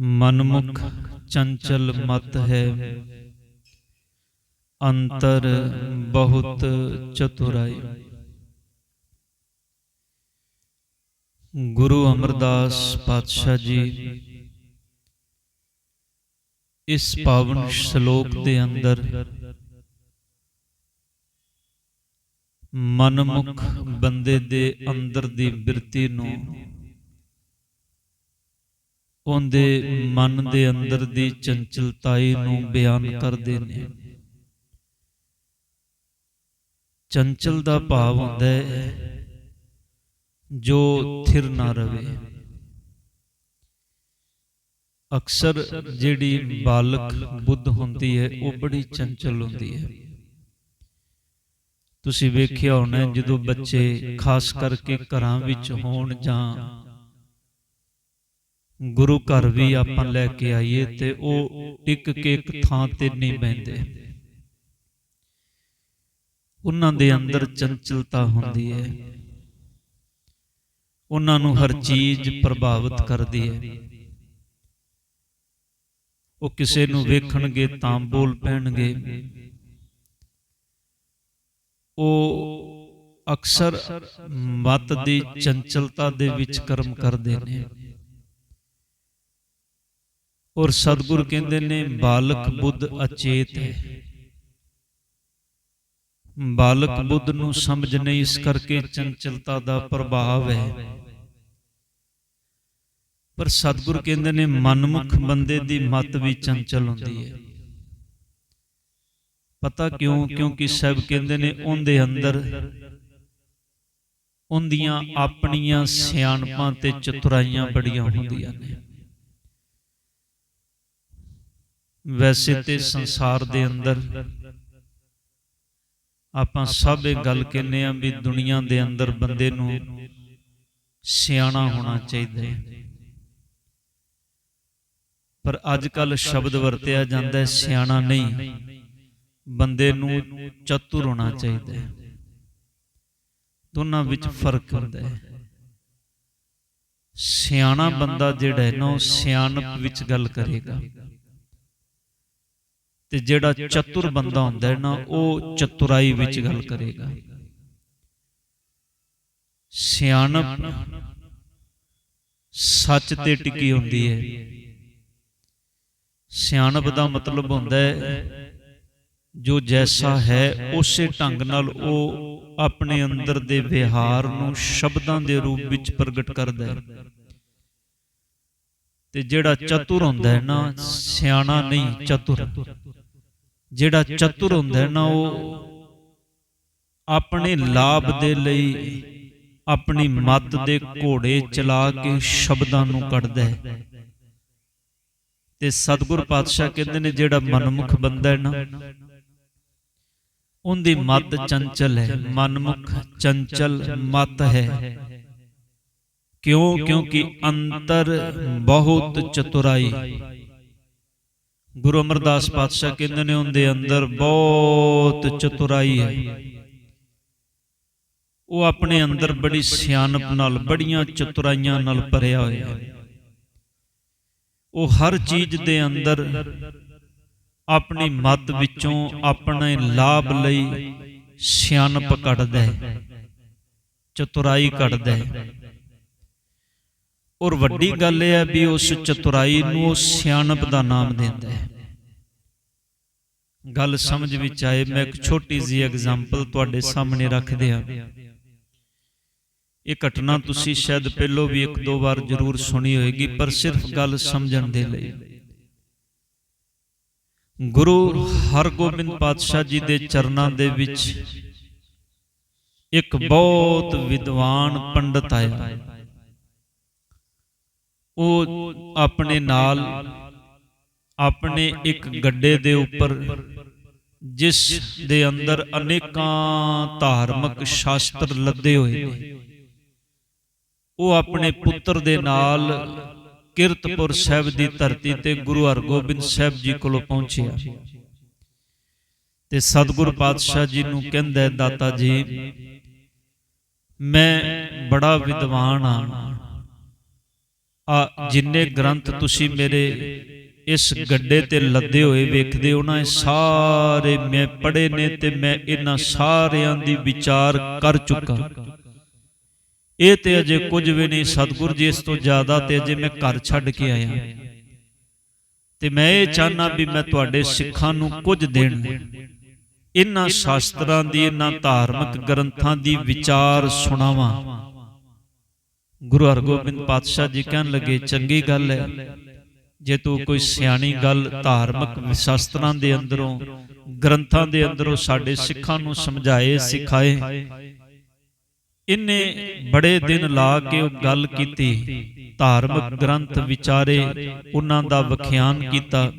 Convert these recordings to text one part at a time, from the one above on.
ਮਨਮੁਖ ਚੰਚਲ ਮਤ ਹੈ। ਅੰਤਰ ਬਹੁਤ ਚਤੁਰਾਈ। ਗੁਰੂ ਅਮਰਦਾਸ ਪਾਤਸ਼ਾਹ ਜੀ, ਇਸ ਪਾਵਨ ਸ਼ਲੋਕ ਦੇ ਅੰਦਰ ਮਨਮੁਖ ਬੰਦੇ ਦੇ ਅੰਦਰ ਦੀ ਬਿਰਤੀ ਨੂੰ ਉਹਦੇ ਮਨ ਦੇ ਅੰਦਰ ਦੀ ਚੰਚਲਤਾਈ ਨੂੰ ਬਿਆਨ ਕਰਦੇ ਨੇ। ਚੰਚਲ ਦਾ ਭਾਵ ਹੁੰਦਾ ਹੈ, ਜੋ ਥਿਰ ਨਾ ਰਵੇ। ਅਕਸਰ ਜਿਹੜੀ ਬਾਲਕ ਬੁੱਧ ਹੁੰਦੀ ਹੈ, ਉਹ ਬੜੀ ਚੰਚਲ ਹੁੰਦੀ ਹੈ। ਤੁਸੀਂ ਵੇਖਿਆ ਹੋਣਾ ਜਦੋਂ ਬੱਚੇ ਖਾਸ ਕਰਕੇ ਘਰਾਂ ਵਿੱਚ ਹੋਣ ਜਾਂ ਗੁਰੂ ਘਰ ਵੀ ਆਪਾਂ ਲੈ ਕੇ ਆਈਏ ਤੇ ਉਹ ਇੱਕ ਕੇ ਇੱਕ ਥਾਂ ਤੇ ਨਹੀਂ ਬੈੰਦੇ ਉਹਨਾਂ ਦੇ ਅੰਦਰ ਚੰਚਲਤਾ ਹੁੰਦੀ ਹੈ। ਉਹਨਾਂ ਨੂੰ ਹਰ ਚੀਜ਼ ਪ੍ਰਭਾਵਿਤ ਕਰਦੀ ਹੈ। ਉਹ ਕਿਸੇ ਨੂੰ ਵੇਖਣਗੇ ਤਾਂ ਬੋਲ ਪੈਣਗੇ। ਉਹ ਅਕਸਰ ਮਤ ਦੀ ਚੰਚਲਤਾ ਦੇ ਵਿੱਚ ਕਰਮ ਕਰਦੇ ਨੇ। ਔਰ ਸਤਿਗੁਰ ਕਹਿੰਦੇ ਨੇ, ਬਾਲਕ ਬੁੱਧ ਅਚੇਤ ਹੈ। ਬਾਲਕ ਬੁੱਧ ਨੂੰ ਸਮਝ ਨਹੀਂ, ਇਸ ਕਰਕੇ ਚੰਚਲਤਾ ਦਾ ਪ੍ਰਭਾਵ ਹੈ। ਪਰ ਸਤਿਗੁਰ ਕਹਿੰਦੇ ਨੇ, ਮਨਮੁਖ ਬੰਦੇ ਦੀ ਮਤ ਵੀ ਚੰਚਲ ਹੁੰਦੀ ਹੈ। ਪਤਾ ਕਿਉਂ? ਕਿਉਂਕਿ ਸਭ ਕਹਿੰਦੇ ਨੇ, ਉਹਦੇ ਅੰਦਰ ਉਹਦੀਆਂ ਆਪਣੀਆਂ ਸਿਆਣਪਾਂ ਤੇ ਚਤੁਰਾਈਆਂ ਬੜੀਆਂ ਹੁੰਦੀਆਂ ਨੇ। ਵੈਸੇ ਤੇ ਸੰਸਾਰ ਦੇ ਅੰਦਰ ਆਪਾਂ ਸਭ ਇਹ ਗੱਲ ਕਹਿੰਨੇ ਆ ਵੀ ਦੁਨੀਆ ਦੇ ਅੰਦਰ ਬੰਦੇ ਨੂੰ ਸਿਆਣਾ ਹੋਣਾ ਚਾਹੀਦਾ ਹੈ। ਪਰ ਅੱਜ ਕੱਲ ਸ਼ਬਦ ਵਰਤਿਆ ਜਾਂਦਾ ਹੈ ਸਿਆਣਾ ਨਹੀਂ। ਬੰਦੇ ਨੂੰ ਚਤੁਰ ਹੋਣਾ ਚਾਹੀਦਾ ਹੈ। ਦੋਨਾਂ ਵਿੱਚ ਫ਼ਰਕ ਹੁੰਦਾ ਹੈ। ਸਿਆਣਾ ਬੰਦਾ ਜਿਹੜਾ ਹੈ ਨਾ ਉਹ ਸਿਆਣਪ ਵਿੱਚ ਗੱਲ ਕਰੇਗਾ। ਤੇ ਜਿਹੜਾ ਚਤੁਰ ਬੰਦਾ ਹੁੰਦਾ ਹੈ ਨਾ, ਉਹ ਚਤੁਰਾਈ ਵਿੱਚ ਗੱਲ ਕਰੇਗਾ। ਸਿਆਣਪ ਸੱਚ ਤੇ ਟਿਕੀ ਹੁੰਦੀ ਹੈ। ਸਿਆਣਪ ਦਾ ਮਤਲਬ ਹੁੰਦਾ ਹੈ, ਜੋ ਜੈਸਾ ਹੈ, ਉਸੇ ਢੰਗ ਨਾਲ ਉਹ ਆਪਣੇ ਅੰਦਰ ਦੇ ਵਿਹਾਰ ਨੂੰ ਸ਼ਬਦਾਂ ਦੇ ਰੂਪ ਵਿੱਚ ਪ੍ਰਗਟ ਕਰਦਾ ਹੈ। ਤੇ ਜਿਹੜਾ ਚਤੁਰ ਹੁੰਦਾ ਹੈ ਨਾ, ਸਿਆਣਾ ਨਹੀਂ, ਚਤੁਰ। ਜਿਹੜਾ ਚਤੁਰ ਹੁੰਦਾ ਹੈ ਨਾ ਉਹ ਆਪਣੇ ਲਾਭ ਦੇ ਲਈ, ਆਪਣੀ ਮੱਤ ਦੇ ਘੋੜੇ ਚਲਾ ਕੇ ਸ਼ਬਦਾਂ ਨੂੰ ਕੱਢਦਾ ਹੈ। ਤੇ ਸਤਿਗੁਰ ਪਾਤਸ਼ਾਹ ਕਹਿੰਦੇ ਨੇ, ਜਿਹੜਾ ਮਨਮੁਖ ਬੰਦਾ ਹੈ ਨਾ, ਉਹਦੀ ਮਤ ਚੰਚਲ ਹੈ। ਮਨਮੁਖ ਚੰਚਲ ਮਤ ਹੈ। ਕਿਉਂ? ਕਿਉਂਕਿ ਅੰਤਰ ਬਹੁਤ ਚਤੁਰਾਈ। ਗੁਰੂ ਅਮਰਦਾਸ ਪਾਤਸ਼ਾਹ ਕਹਿੰਦੇ ਨੇ, ਉਹਦੇ ਅੰਦਰ ਬਹੁਤ ਚਤੁਰਾਈ ਹੈ। ਉਹ ਆਪਣੇ ਅੰਦਰ ਬੜੀ ਸਿਆਣਪ ਨਾਲ, ਬੜੀਆਂ ਚਤੁਰਾਈਆਂ ਨਾਲ ਭਰਿਆ ਹੋਇਆ ਹੈ। ਉਹ ਹਰ ਚੀਜ਼ ਦੇ ਅੰਦਰ ਆਪਣੀ ਮਤ ਵਿੱਚੋਂ ਆਪਣੇ ਲਾਭ ਲਈ ਸਿਆਣਪ ਕੱਢਦਾ ਹੈ, ਚਤੁਰਾਈ ਕੱਢਦਾ ਹੈ। ਔਰ ਵੱਡੀ ਗੱਲ ਇਹ ਹੈ ਵੀ ਉਸ ਚਤੁਰਾਈ ਨੂੰ ਉਹ ਸਿਆਣਪ ਦਾ ਨਾਮ ਦਿੰਦਾ ਹੈ। ਗੱਲ ਸਮਝ ਵਿੱਚ ਆਏ ਮੈਂ ਇੱਕ ਛੋਟੀ ਜੀ ਐਗਜ਼ਾਮਪਲ ਤੁਹਾਡੇ ਸਾਹਮਣੇ ਰੱਖ ਦਿਆਂ। ਇਹ ਘਟਨਾ ਤੁਸੀਂ ਸ਼ਾਇਦ ਪਹਿਲਾਂ ਵੀ ਇੱਕ ਦੋ ਵਾਰ ਜ਼ਰੂਰ ਸੁਣੀ ਹੋਏਗੀ ਪਰ ਸਿਰਫ ਗੱਲ ਸਮਝਣ ਦੇ ਲਈ। ਗੁਰੂ ਹਰਗੋਬਿੰਦ ਪਾਤਸ਼ਾਹ ਜੀ ਦੇ ਚਰਨਾਂ ਦੇ ਵਿੱਚ ਇੱਕ ਬਹੁਤ ਵਿਦਵਾਨ ਪੰਡਤ ਆਇਆ ਉਹ ਆਪਣੇ ਨਾਲ, ਆਪਣੇ ਇੱਕ ਗੱਡੇ ਦੇ ਉੱਪਰ, ਜਿਸ ਦੇ ਅੰਦਰ ਅਨੇਕਾਂ ਧਾਰਮਿਕ ਸ਼ਾਸਤਰ ਲੱਦੇ ਹੋਏ ਨੇ। ਉਹ ਆਪਣੇ ਪੁੱਤਰ ਦੇ ਨਾਲ ਕਿਰਤਪੁਰ ਸਾਹਿਬ ਦੀ ਧਰਤੀ ਤੇ ਗੁਰੂ ਹਰਗੋਬਿੰਦ ਸਾਹਿਬ ਜੀ ਕੋਲ ਪਹੁੰਚਿਆ। ਤੇ ਸਤਿਗੁਰ ਪਾਤਸ਼ਾਹ ਜੀ ਨੂੰ ਕਹਿੰਦਾ ਦਾਤਾ ਜੀ, ਮੈਂ ਬੜਾ ਵਿਦਵਾਨ ਹਾਂ। ਆ, ਜਿੰਨੇ ਗ੍ਰੰਥ ਤੁਸੀਂ ਮੇਰੇ ਇਸ ਗੱਡੇ ਤੇ ਲੱਦੇ ਹੋਏ ਵੇਖਦੇ ਹੋ ਨਾ, ਇਹ ਸਾਰੇ ਮੈਂ ਪੜ੍ਹੇ ਨੇ ਤੇ ਮੈਂ ਇਹਨਾਂ ਸਾਰਿਆਂ ਦੀ ਵਿਚਾਰ ਕਰ ਚੁੱਕਾ। ਇਹ ਤੇ ਅਜੇ ਕੁਝ ਵੀ ਨਹੀਂ, ਸਤਿਗੁਰ ਜੀ, ਇਸ ਤੋਂ ਜ਼ਿਆਦਾ ਤੇ ਅਜੇ ਮੈਂ ਘਰ ਛੱਡ ਕੇ ਆਇਆ। ਤੇ ਮੈਂ ਇਹ ਚਾਹਨਾ ਵੀ ਮੈਂ ਤੁਹਾਡੇ ਸਿੱਖਾਂ ਨੂੰ ਕੁਝ ਦੇਣ। ਇਹਨਾਂ ਸ਼ਾਸਤਰਾਂ ਦੀ, ਇਹਨਾਂ ਧਾਰਮਿਕ ਗ੍ਰੰਥਾਂ ਦੀ ਵਿਚਾਰ ਸੁਣਾਵਾਂ। ਗੁਰੂ ਹਰਗੋਬਿੰਦ ਪਾਤਸ਼ਾਹ ਜੀ ਕਹਿਣ ਲੱਗੇ, ਚੰਗੀ ਗੱਲ ਹੈ, ਜੇ ਤੂੰ ਕੋਈ ਸਿਆਣੀ ਗੱਲ ਧਾਰਮਿਕ ਸ਼ਾਸਤਰਾਂ ਦੇ ਅੰਦਰੋਂ, ਗ੍ਰੰਥਾਂ ਦੇ ਅੰਦਰੋਂ ਸਾਡੇ ਸਿੱਖਾਂ ਨੂੰ ਸਮਝਾਏ, ਸਿਖਾਏ। ਇਹਨੇ ਬੜੇ ਦਿਨ ਲਾ ਕੇ ਉਹ ਗੱਲ ਕੀਤੀ, ਧਾਰਮਿਕ ਗ੍ਰੰਥ ਵਿਚਾਰੇ ਉਹਨਾਂ ਦਾ ਵਿਖਿਆਨ ਕੀਤਾ।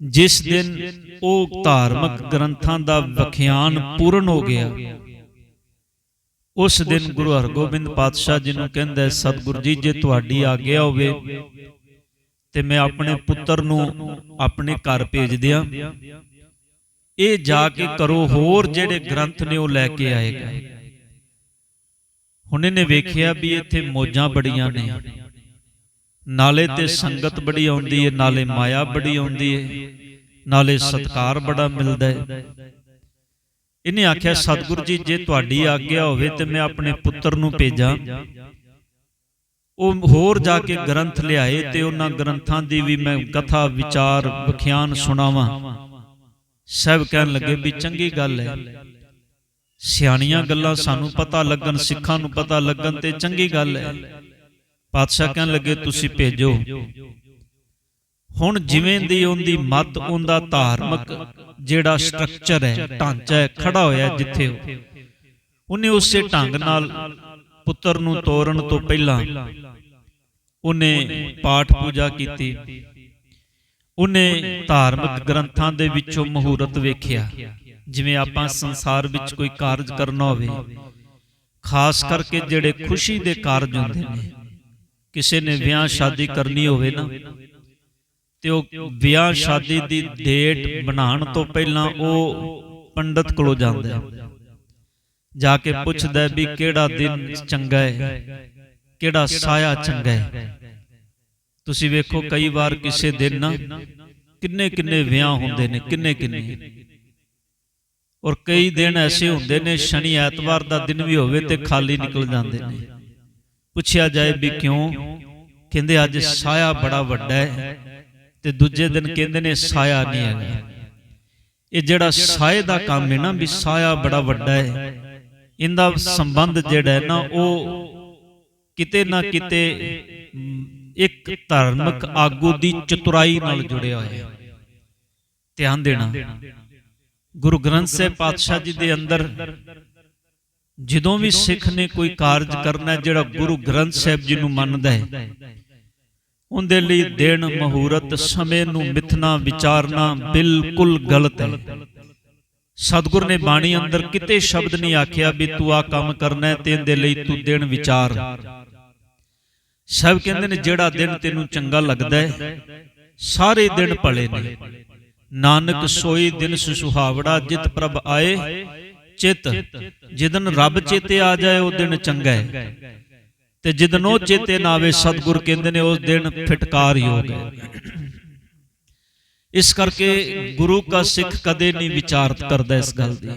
ਜਿਸ ਦਿਨ ਉਹ ਧਾਰਮਿਕ ਗ੍ਰੰਥਾਂ ਦਾ ਵਿਖਿਆਨ ਪੂਰਨ ਹੋ ਗਿਆ ਉਸ ਦਿਨ ਗੁਰੂ ਹਰਗੋਬਿੰਦ ਪਾਤਸ਼ਾਹ ਜੀ ਨੂੰ ਕਹਿੰਦਾ ਸਤਿਗੁਰੂ ਜੀ ਜੇ ਤੁਹਾਡੀ ਆਗਿਆ ਹੋਵੇ ਤੇ ਮੈਂ ਆਪਣੇ ਪੁੱਤਰ ਨੂੰ ਆਪਣੇ ਘਰ ਭੇਜ ਦਿਆਂ। ਇਹ ਜਾ ਕੇ ਕਰੋ ਹੋਰ ਜਿਹੜੇ ਗ੍ਰੰਥ ਨੇ ਉਹ ਲੈ ਕੇ ਆਏਗਾ। ਹੁਣ ਇਹਨੇ ਵੇਖਿਆ ਵੀ ਇੱਥੇ ਮੋਜਾਂ ਬੜੀਆਂ ਨੇ। ਨਾਲੇ ਤੇ ਸੰਗਤ ਬੜੀ ਆਉਂਦੀ ਹੈ ਨਾਲੇ ਮਾਇਆ ਬੜੀ ਆਉਂਦੀ ਹੈ ਨਾਲੇ ਸਤਕਾਰ ਬੜਾ ਮਿਲਦਾ ਹੈ ਇਹਨੇ ਆਖਿਆ ਸਤਿਗੁਰੂ ਜੀ ਜੇ ਤੁਹਾਡੀ ਆਗਿਆ ਹੋਵੇ ਤੇ ਮੈਂ ਆਪਣੇ ਪੁੱਤਰ ਨੂੰ ਭੇਜਾਂ। ਉਹ ਹੋਰ ਜਾ ਕੇ ਗ੍ਰੰਥ ਲਿਆਏ ਤੇ ਉਹਨਾਂ ਗ੍ਰੰਥਾਂ ਦੀ ਵੀ ਮੈਂ ਕਥਾ ਵਿਚਾਰ ਵਿਖਿਆਨ ਸੁਣਾਵਾਂ। ਸਭ ਕਹਿਣ ਲੱਗੇ ਵੀ ਚੰਗੀ ਗੱਲ ਹੈ। ਸਿਆਣੀਆਂ ਗੱਲਾਂ ਸਾਨੂੰ ਪਤਾ ਲੱਗਣ ਸਿੱਖਾਂ ਨੂੰ ਪਤਾ ਲੱਗਣ ਤੇ ਚੰਗੀ ਗੱਲ ਹੈ। ਪਾਤਸ਼ਾਹ ਕਹਿਣ ਲੱਗੇ ਤੁਸੀਂ ਭੇਜੋ। ਹੁਣ ਜਿਵੇਂ ਦੀ ਉਹਦੀ ਮਤ ਉਹਦਾ ਧਾਰਮਿਕ ਜਿਹੜਾ ਸਟਰਕਚਰ ਹੈ, ਢਾਂਚਾ ਹੈ, ਖੜਾ ਹੋਇਆ ਜਿੱਥੇ ਉਹ। ਉਹਨੇ ਉਸੇ ਢੰਗ ਨਾਲ ਪੁੱਤਰ ਨੂੰ ਤੋਰਨ ਤੋਂ ਪਹਿਲਾਂ ਉਹਨੇ ਪਾਠ ਪੂਜਾ ਕੀਤੀ। ਉਹਨੇ ਧਾਰਮਿਕ ਗ੍ਰੰਥਾਂ ਦੇ ਵਿੱਚੋਂ ਮਹੂਰਤ ਵੇਖਿਆ। ਜਿਵੇਂ ਆਪਾਂ ਸੰਸਾਰ ਵਿੱਚ ਕੋਈ ਕਾਰਜ ਕਰਨਾ ਹੋਵੇ, ਖਾਸ ਕਰਕੇ ਜਿਹੜੇ ਖੁਸ਼ੀ ਦੇ ਕਾਰਜ ਹੁੰਦੇ ਨੇ। ਕਿਸੇ ਨੇ ਵਿਆਹ ਸ਼ਾਦੀ ਕਰਨੀ ਹੋਵੇ ਨਾ ਤੇ ਉਹ ਵਿਆਹ ਸ਼ਾਦੀ ਦੀ ਡੇਟ ਬਣਾਉਣ ਤੋਂ ਪਹਿਲਾਂ ਉਹ ਪੰਡਤ ਕੋਲੋਂ ਜਾਂਦਾ ਹੈ ਜਾ ਕੇ ਪੁੱਛਦਾ ਵੀ ਕਿਹੜਾ ਦਿਨ ਚੰਗਾ ਹੈ, ਕਿਹੜਾ ਸਾਇਆ ਚੰਗਾ ਹੈ। ਤੁਸੀਂ ਵੇਖੋ, ਕਈ ਵਾਰ ਕਿਸੇ ਦਿਨ ਨਾ ਕਿੰਨੇ ਕਿੰਨੇ ਵਿਆਹ ਹੁੰਦੇ ਨੇ, ਕਿੰਨੇ ਕਿੰਨੇ। ਔਰ ਕਈ ਦਿਨ ਐਸੇ ਹੁੰਦੇ ਨੇ, ਸ਼ਨੀ ਐਤਵਾਰ ਦਾ ਦਿਨ ਵੀ ਹੋਵੇ ਤੇ ਖਾਲੀ ਨਿਕਲ ਜਾਂਦੇ ਨੇ। ਪੁੱਛਿਆ ਜਾਏ ਵੀ ਕਿਉਂ? ਕਹਿੰਦੇ ਅੱਜ ਸਾਇਆ ਬੜਾ ਵੱਡਾ ਹੈ। ਤੇ ਦੂਜੇ ਦਿਨ ਕਹਿੰਦੇ ਨੇ ਸਾਇਆ ਨਹੀਂ ਹੈਗਾ। ਇਹ ਜਿਹੜਾ ਸਾਏ ਦਾ ਕੰਮ ਹੈ ਨਾ ਵੀ ਸਾਇਆ ਬੜਾ ਵੱਡਾ ਹੈ। ਇਹਦਾ ਸੰਬੰਧ ਜਿਹੜਾ ਹੈ ਨਾ ਉਹ ਕਿਤੇ ਨਾ ਕਿਤੇ ਇੱਕ ਧਾਰਮਿਕ ਆਗੂ ਦੀ ਚਤੁਰਾਈ ਨਾਲ ਜੁੜਿਆ ਹੋਇਆ ਹੈ। ਧਿਆਨ ਦੇਣਾ। ਗੁਰੂ ਗ੍ਰੰਥ ਸਾਹਿਬ ਪਾਤਸ਼ਾਹ ਜੀ ਦੇ ਅੰਦਰ ਜਦੋਂ ਵੀ ਸਿੱਖ ਨੇ ਕੋਈ ਕਾਰਜ ਕਰਨਾ ਜਿਹੜਾ ਗੁਰੂ ਗ੍ਰੰਥ ਸਾਹਿਬ ਜੀ ਨੂੰ ਮੰਨਦਾ ਹੈ ਉਹਦੇ ਲਈ ਦਿਨ, ਮਹੂਰਤ, ਸਮੇਂ ਨੂੰ ਮਿਥਨਾ, ਵਿਚਾਰਨਾ ਬਿਲਕੁਲ ਗਲਤ ਹੈ। ਸਤਿਗੁਰ ਨੇ ਬਾਣੀ ਅੰਦਰ ਕਿਤੇ ਸ਼ਬਦ ਨਹੀਂ ਆਖਿਆ ਵੀ ਤੂੰ ਆ ਕੰਮ ਕਰਨਾ ਹੈ ਤੇ ਇਹਦੇ ਲਈ ਤੂੰ ਦਿਨ ਵਿਚਾਰ। ਸਭ ਕਹਿੰਦੇ ਨੇ, ਜਿਹੜਾ ਦਿਨ ਤੈਨੂੰ ਚੰਗਾ ਲੱਗਦਾ ਹੈ, ਸਾਰੇ ਦਿਨ ਭਲੇ ਨੇ। ਨਾਨਕ ਸੋਈ ਦਿਨ ਸੁਹਾਵੜਾ ਜਿਤ ਪ੍ਰਭ ਆਏ, ਚਿਤ। ਜਿਦਨ ਰੱਬ ਚੇਤੇ ਆ ਜਾਏ, ਉਹ ਦਿਨ ਚੰਗਾ ਹੈ। ਤੇ ਜਿਦਨ ਉਹ ਚੇਤੇ ਨਾ ਆਵੇ ਸਤਿਗੁਰ ਕਹਿੰਦੇ ਨੇ ਉਸ ਦਿਨ ਫਟਕਾਰ ਯੋਗ ਹੈ ਇਸ ਕਰਕੇ ਗੁਰੂ ਕਾ ਸਿੱਖ ਕਦੇ ਨਹੀਂ ਵਿਚਾਰਤ ਕਰਦਾ ਇਸ ਗੱਲ ਦੀ।